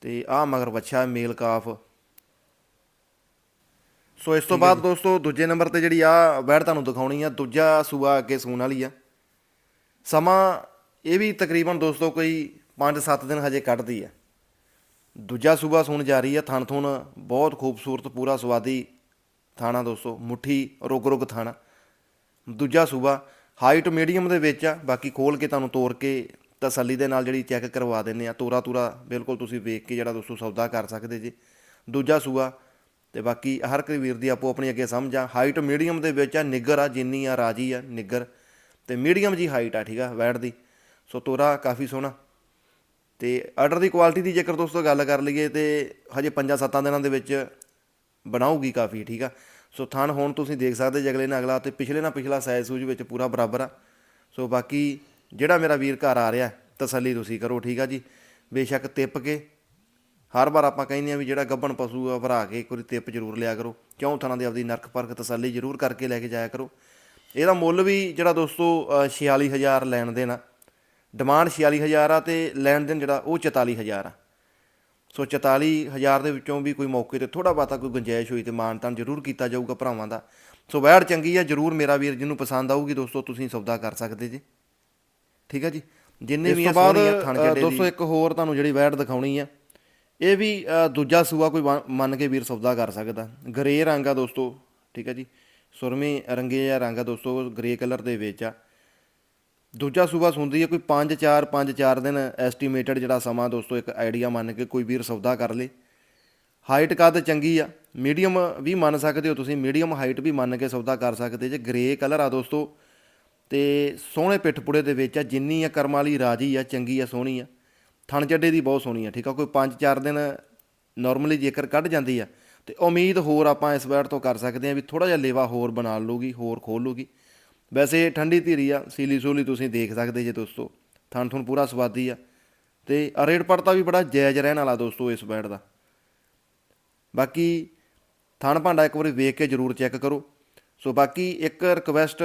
ਤੇ ਆ ਮਗਰ ਬੱਚਾ ਮੇਲ ਕਾਫ। ਸੋ ਇਸ ਤੋਂ ਬਾਅਦ ਦੋਸਤੋ ਦੂਜੇ ਨੰਬਰ ਤੇ ਜਿਹੜੀ ਆ ਵੈੜ ਤੁਹਾਨੂੰ ਦਿਖਾਉਣੀ ਆ ਦੂਜਾ ਸੂਆ ਅੱਗੇ ਸੂਣ ਵਾਲੀ ਆ। ਸਮਾਂ ਇਹ ਵੀ ਤਕਰੀਬਨ ਦੋਸਤੋ ਕੋਈ 5-7 ਦਿਨ ਹਜੇ ਕੱਢਦੀ ਹੈ ਦੂਜਾ ਸੂਬਾ ਸੁਣ ਜਾ ਰਹੀ ਹੈ ਥਣ ਥੁਣ, ਬਹੁਤ ਖੂਬਸੂਰਤ, ਪੂਰਾ ਸਵਾਦੀ ਥਾਣਾ ਦੋਸਤੋ, ਮੁੱਠੀ ਰੁਗ ਰੁਗ ਥਾਣਾ। ਦੂਜਾ ਸੂਬਾ, ਹਾਈਟ ਮੀਡੀਅਮ ਦੇ ਵਿੱਚ ਆ, ਬਾਕੀ ਖੋਲ ਕੇ ਤੁਹਾਨੂੰ ਤੋੜ ਕੇ ਤਸੱਲੀ ਦੇ ਨਾਲ ਜਿਹੜੀ ਚੈੱਕ ਕਰਵਾ ਦਿੰਨੇ ਆ। ਤੋਰਾ ਤੂਰਾ ਬਿਲਕੁਲ ਤੁਸੀਂ ਵੇਖ ਕੇ ਜਿਹੜਾ ਦੋਸਤੋ ਸੌਦਾ ਕਰ ਸਕਦੇ ਜੀ। ਦੂਜਾ ਸੂਆ ਤੇ ਬਾਕੀ ਹਰ ਕੋਈ ਵੀਰ ਦੀ ਆਪੋ ਆਪਣੀ ਅੱਗੇ ਸਮਝ ਆ। ਹਾਈਟ ਮੀਡੀਅਮ ਦੇ ਵਿੱਚ ਆ, ਨਿੱਗਰ ਆ, ਜਿੰਨੀ ਆ ਰਾਜੀ ਆ, ਨਿੱਗਰ। ਤੇ ਮੀਡੀਅਮ ਜੀ ਹਾਈਟ ਆ, ਠੀਕ ਆ ਵੈਟ ਦੀ। ਸੋ ਤੋਰਾ ਕਾਫੀ ਸੋਹਣਾ। ਤੇ ਆਰਡਰ ਦੀ ਕੁਆਲਿਟੀ ਦੀ ਜੇਕਰ ਦੋਸਤੋ ਗੱਲ ਕਰ ਲਈਏ ਤੇ ਹਜੇ 5-7 ਦਿਨਾਂ ਦੇ ਵਿੱਚ ਬਣਾਉਗੀ ਕਾਫੀ ਠੀਕ ਆ? ਸੋ ਥਣ ਹੁਣ ਤੁਸੀਂ ਦੇਖ ਸਕਦੇ ਜੇ ਅਗਲੇ ਨਾਲ ਅਗਲਾ ਤੇ ਪਿਛਲੇ ਨਾਲ ਪਿਛਲਾ ਸਾਈਜ਼ ਸੂਜ ਵਿੱਚ ਪੂਰਾ ਬਰਾਬਰ ਆ। ਸੋ ਬਾਕੀ ਜਿਹੜਾ ਮੇਰਾ ਵੀਰ ਘਰ ਆ ਰਿਹਾ ਤਸੱਲੀ ਤੁਸੀਂ ਕਰੋ ਠੀਕ ਆ ਜੀ? ਬੇਸ਼ੱਕ ਤਿੱਪ ਕੇ ਹਰ ਵਾਰ ਆਪਾਂ ਕਹਿੰਦੇ ਆ ਵੀ ਜਿਹੜਾ ਗੱਬਣ ਪਸ਼ੂ ਆ ਭਰਾ ਕੇ ਇੱਕ ਵਾਰੀ ਤਿੱਪ ਜ਼ਰੂਰ ਲਿਆ ਕਰੋ। ਕਿਉਂ? ਥਣਾ ਦੀ ਆਪਦੀ ਨਰਕ ਪਰਖ ਤਸੱਲੀ ਜ਼ਰੂਰ ਕਰਕੇ ਲੈ ਕੇ ਜਾਇਆ ਕਰੋ। ਇਹਦਾ ਮੁੱਲ ਵੀ ਜਿਹੜਾ ਦੋਸਤੋ ਅ, 46000 ਲੈਣ ਦੇਣਾ ਡਿਮਾਂਡ 46000 ਆ ਤੇ ਲੈਣ ਦੇਣ ਜਿਹੜਾ ਉਹ 44000 ਆ। ਸੋ 44000 ਦੇ ਵਿੱਚੋਂ ਵੀ ਕੋਈ ਮੌਕੇ ਤੇ ਥੋੜਾ ਬਾਤਾ ਕੋਈ ਗੁੰਜਾਇਸ਼ ਹੋਈ ਤੇ ਮਾਨਤਾਨ ਜ਼ਰੂਰ ਕੀਤਾ ਜਾਊਗਾ ਭਰਾਵਾਂ ਦਾ। ਸੋ ਵੈੜ ਚੰਗੀ ਆ ਜ਼ਰੂਰ ਮੇਰਾ ਵੀਰ ਜਿਹਨੂੰ ਪਸੰਦ ਆਊਗੀ ਦੋਸਤੋ ਤੁਸੀਂ ਸੌਦਾ ਕਰ ਸਕਦੇ ਜੀ। ਠੀਕ ਹੈ ਜੀ? ਜਿੰਨੇ ਵੀ ਆ ਸੋਹਣੀਆਂ ਥਣ ਦੋਸਤੋ ਇੱਕ ਹੋਰ ਤੁਹਾਨੂੰ ਜਿਹੜੀ ਵੈੜ ਦਿਖਾਉਣੀ ਆ ਇਹ ਵੀ ਦੂਜਾ ਸੂਆ ਕੋਈ ਮੰਨ ਕੇ ਵੀਰ ਸੌਦਾ ਕਰ ਸਕਦਾ। ਗ੍ਰੇ ਰੰਗ ਆ ਦੋਸਤੋ ਠੀਕ ਹੈ ਜੀ? ਸੁਰਮੇ ਰੰਗੇ ਆ ਰੰਗ ਆ ਦੋਸਤੋ ਗ੍ਰੇ ਕਲਰ ਦੇ ਵਿੱਚ ਆ। ਦੂਜਾ ਸੂਬਾ ਸੁਣਦੀ ਹੈ, ਕੋਈ 5 4 5 4 ਦਿਨ ਐਸਟੀਮੇਟਡ ਜਿਹੜਾ ਸਮਾਂ ਦੋਸਤੋ, ਇੱਕ ਆਈਡੀਆ ਮੰਨ ਕੇ ਕੋਈ ਵੀਰ ਸੌਦਾ ਕਰ ਲੇ। ਹਾਈਟ ਕੱਦ ਚੰਗੀ ਆ? ਮੀਡੀਅਮ ਵੀ ਮੰਨ ਸਕਦੇ ਹੋ ਤੁਸੀਂ ਮੀਡੀਅਮ ਹਾਈਟ ਵੀ ਮੰਨ ਕੇ ਸੌਦਾ ਕਰ ਸਕਦੇ ਜੇ। ਗ੍ਰੇ ਕਲਰ ਆ ਦੋਸਤੋ, ਤੇ ਸੋਹਣੇ ਪਿੱਠ ਪੁੜੇ ਦੇ ਵਿੱਚ ਆ, ਜਿੰਨੀ ਆ ਕਰਮ ਵਾਲੀ ਰਾਜੀ ਆ, ਚੰਗੀ ਆ, ਸੋਹਣੀ ਆ। ਥਣ ਚੱਡੇ ਦੀ ਬਹੁਤ ਸੋਹਣੀ ਆ, ਠੀਕ ਆ? ਕੋਈ 5-4 ਦਿਨ ਨਾਰਮਲੀ ਜੇਕਰ ਕੱਢ ਜਾਂਦੀ ਆ, ਤੇ ਉਮੀਦ ਹੋਰ ਆਪਾਂ ਇਸ ਵਾਰ ਤੋਂ ਕਰ ਸਕਦੇ ਆ ਵੀ ਥੋੜਾ ਜਿਹਾ ਲੇਵਾ ਹੋਰ ਬਣਾ ਲੂਗੀ ਹੋਰ ਖੋਲ ਲੂਗੀ ਵੈਸੇ ਠੰਡੀ ਧੀਰੀ ਆ, ਸੀਲੀ ਸੂਲੀ ਤੁਸੀਂ ਦੇਖ ਸਕਦੇ ਜੇ ਦੋਸਤੋ, ਥਣ ਥਣ ਪੂਰਾ ਸਵਾਦੀ ਆ। ਤੇ ਰੇਟ ਪੜਤਾ ਵੀ ਬੜਾ ਜਾਇਜ਼ ਰਹਿਣ ਵਾਲਾ ਦੋਸਤੋ ਇਸ ਬੈਡ ਦਾ। ਬਾਕੀ ਥਣ ਭਾਂਡਾ ਇੱਕ ਵਾਰੀ ਵੇਖ ਕੇ ਜਰੂਰ ਚੈੱਕ ਕਰੋ। ਸੋ ਬਾਕੀ ਇੱਕ ਰਿਕਵੈਸਟ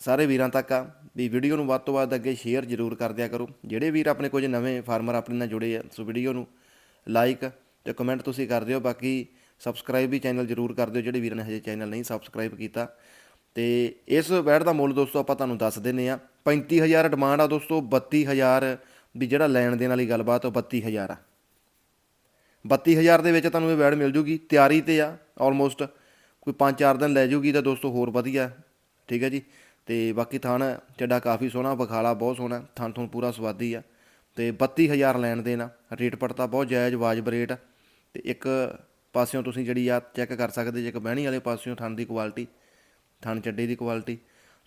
ਸਾਰੇ ਵੀਰਾਂ ਤੱਕ ਆ ਵੀ ਵੀਡੀਓ ਨੂੰ ਵੱਧ ਤੋਂ ਵੱਧ ਅੱਗੇ ਸ਼ੇਅਰ ਜਰੂਰ ਕਰ ਦਿਆ ਕਰੋ। ਜਿਹੜੇ ਵੀਰ ਆਪਣੇ ਕੁਝ ਨਵੇਂ ਫਾਰਮਰ ਆਪਣੇ ਨਾਲ ਜੁੜੇ ਆ, ਸੋ ਵੀਡੀਓ ਨੂੰ ਲਾਈਕ ਤੇ ਕਮੈਂਟ ਤੁਸੀਂ ਕਰ ਦਿਓ। ਬਾਕੀ ਸਬਸਕ੍ਰਾਈਬ ਵੀ ਚੈਨਲ ਜਰੂਰ ਕਰ ਦਿਓ। ਜਿਹੜੇ ਵੀਰਾਂ ਨੇ ਹਜੇ ਚੈਨਲ ਨਹੀਂ ਸਬਸਕ੍ਰਾਈਬ ਕੀਤਾ ਤੇ ਇਸ ਬੈਡ ਦਾ ਮੁੱਲ ਦੋਸਤੋ ਆਪਾਂ ਤੁਹਾਨੂੰ ਦੱਸ ਦਿੰਨੇ ਆ 35000 ਡਿਮਾਂਡ ਆ ਦੋਸਤੋ 32000 ਵੀ ਜਿਹੜਾ ਲੈਣ ਦੇਣ ਵਾਲੀ ਗੱਲਬਾਤ ਉਹ 32000 ਆ। 32000 ਦੇ ਵਿੱਚ ਤੁਹਾਨੂੰ ਇਹ ਬੈਡ ਮਿਲ ਜੂਗੀ, ਤਿਆਰੀ ਤੇ ਆ ਆਲਮੋਸਟ ਕੋਈ 5-4 ਦਿਨ ਲੈ ਜੂਗੀ ਤਾਂ ਦੋਸਤੋ ਹੋਰ ਵਧੀਆ, ਠੀਕ ਹੈ ਜੀ। ਤੇ ਬਾਕੀ ਥਣ ਚੱਡਾ ਕਾਫੀ ਸੋਹਣਾ ਬਖਾਲਾ ਬਹੁਤ ਸੋਹਣਾ ਥਣ ਥਣ ਪੂਰਾ ਸਵਾਦੀ ਆ। ਤੇ 32000 ਲੈਣ ਦੇਣਾ ਰੇਟ ਪੜਤਾ ਬਹੁਤ ਜਾਇਜ਼, ਵਾਜਬ ਰੇਟ। ਆ ਤੇ ਇੱਕ ਪਾਸਿਓਂ ਤੁਸੀਂ ਜਿਹੜੀ ਆ ਚੈੱਕ ਕਰ ਸਕਦੇ ਜੇ ਇੱਕ ਬਹਿਣੀ ਵਾਲੇ ਪਾਸਿਓਂ ਥਣ ਦੀ ਕੁਆਲਿਟੀ ਥਣ ਚੱਡੇ ਦੀ ਕੁਆਲਿਟੀ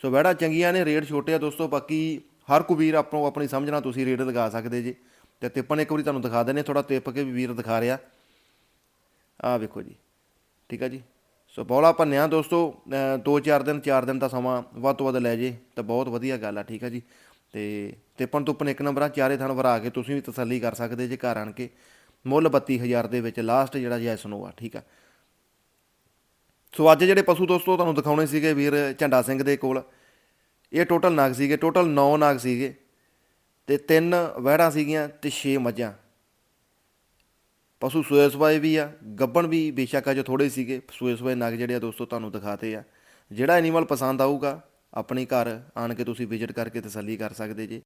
ਸੋ ਵੈੜਾ ਚੰਗੀਆਂ ਨੇ, ਰੇਟ ਛੋਟੇ ਆ ਦੋਸਤੋ, ਬਾਕੀ ਹਰ ਕੋਈ ਵੀਰ ਆਪੋ ਆਪਣੀ ਸਮਝ ਨਾਲ ਤੁਸੀਂ ਰੇਟ ਲਗਾ ਸਕਦੇ ਜੀ। ਤੇ ਤਿੱਪਣ ਇੱਕ ਵਾਰੀ ਤੁਹਾਨੂੰ ਦਿਖਾ ਦਿੰਨੇ ਥੋੜਾ ਤਿੱਪ ਕੇ ਵੀ ਵੀਰ ਦਿਖਾ ਰਿਹਾ। ਆਹ ਵੇਖੋ ਜੀ, ਠੀਕ ਆ ਜੀ? ਸੋ ਬੌਲਾ ਭੰਨਿਆ ਦੋਸਤੋ 2-4 ਦਿਨ 4 ਦਿਨ ਦਾ ਸਮਾਂ ਵੱਧ ਤੋਂ ਵੱਧ ਲੈ ਜੇ, ਤਾਂ ਬਹੁਤ ਵਧੀਆ ਗੱਲ ਆ, ਠੀਕ ਆ ਜੀ? ਤੇ ਤਿੱਪਣ ਤੁੱਪਣ ਇੱਕ ਨੰਬਰ ਆ, ਚਾਰੇ ਥਣ ਵਰਾ ਕੇ ਤੁਸੀਂ ਵੀ ਤਸੱਲੀ ਕਰ ਸਕਦੇ ਜੇ ਘਰ ਆਣ ਕੇ। ਮੁੱਲ 32000 ਦੇ ਵਿੱਚ ਲਾਸਟ ਜਿਹੜਾ ਜੈਸ ਨੋ ਆ, ਠੀਕ ਆ? ਸੋ ਅੱਜ ਜਿਹੜੇ ਪਸ਼ੂ ਦੋਸਤੋ ਤੁਹਾਨੂੰ ਦਿਖਾਉਣੇ ਸੀਗੇ ਵੀਰ ਝੰਡਾ ਸਿੰਘ ਦੇ ਕੋਲ, ਇਹ ਟੋਟਲ ਨਾਗ ਸੀਗੇ, ਟੋਟਲ 9 ਨਾਗ ਸੀਗੇ ਤੇ ਤਿੰਨ ਵਹਿੜਾਂ ਸੀਗੀਆਂ ਤੇ 6 ਮੱਝਾਂ। ਪਸ਼ੂ ਸੂਏ ਸਵਾਏ ਵੀ ਆ, ਗੱਬਣ ਵੀ ਬੇਸ਼ੱਕ ਅਜੇ ਥੋੜੇ ਸੀਗੇ, ਸੂਏ ਸਵਾਏ ਨਗ ਜਿਹੜੇ ਆ ਦੋਸਤੋ ਤੁਹਾਨੂੰ ਦਿਖਾਤੇ ਆ। ਜਿਹੜਾ ਐਨੀਮਲ ਪਸੰਦ ਆਊਗਾ, ਆਪਣੀ ਘਰ ਆਣ ਕੇ ਤੁਸੀਂ ਵਿਜ਼ਿਟ ਕਰਕੇ ਤਸੱਲੀ ਕਰ ਸਕਦੇ ਜੇ।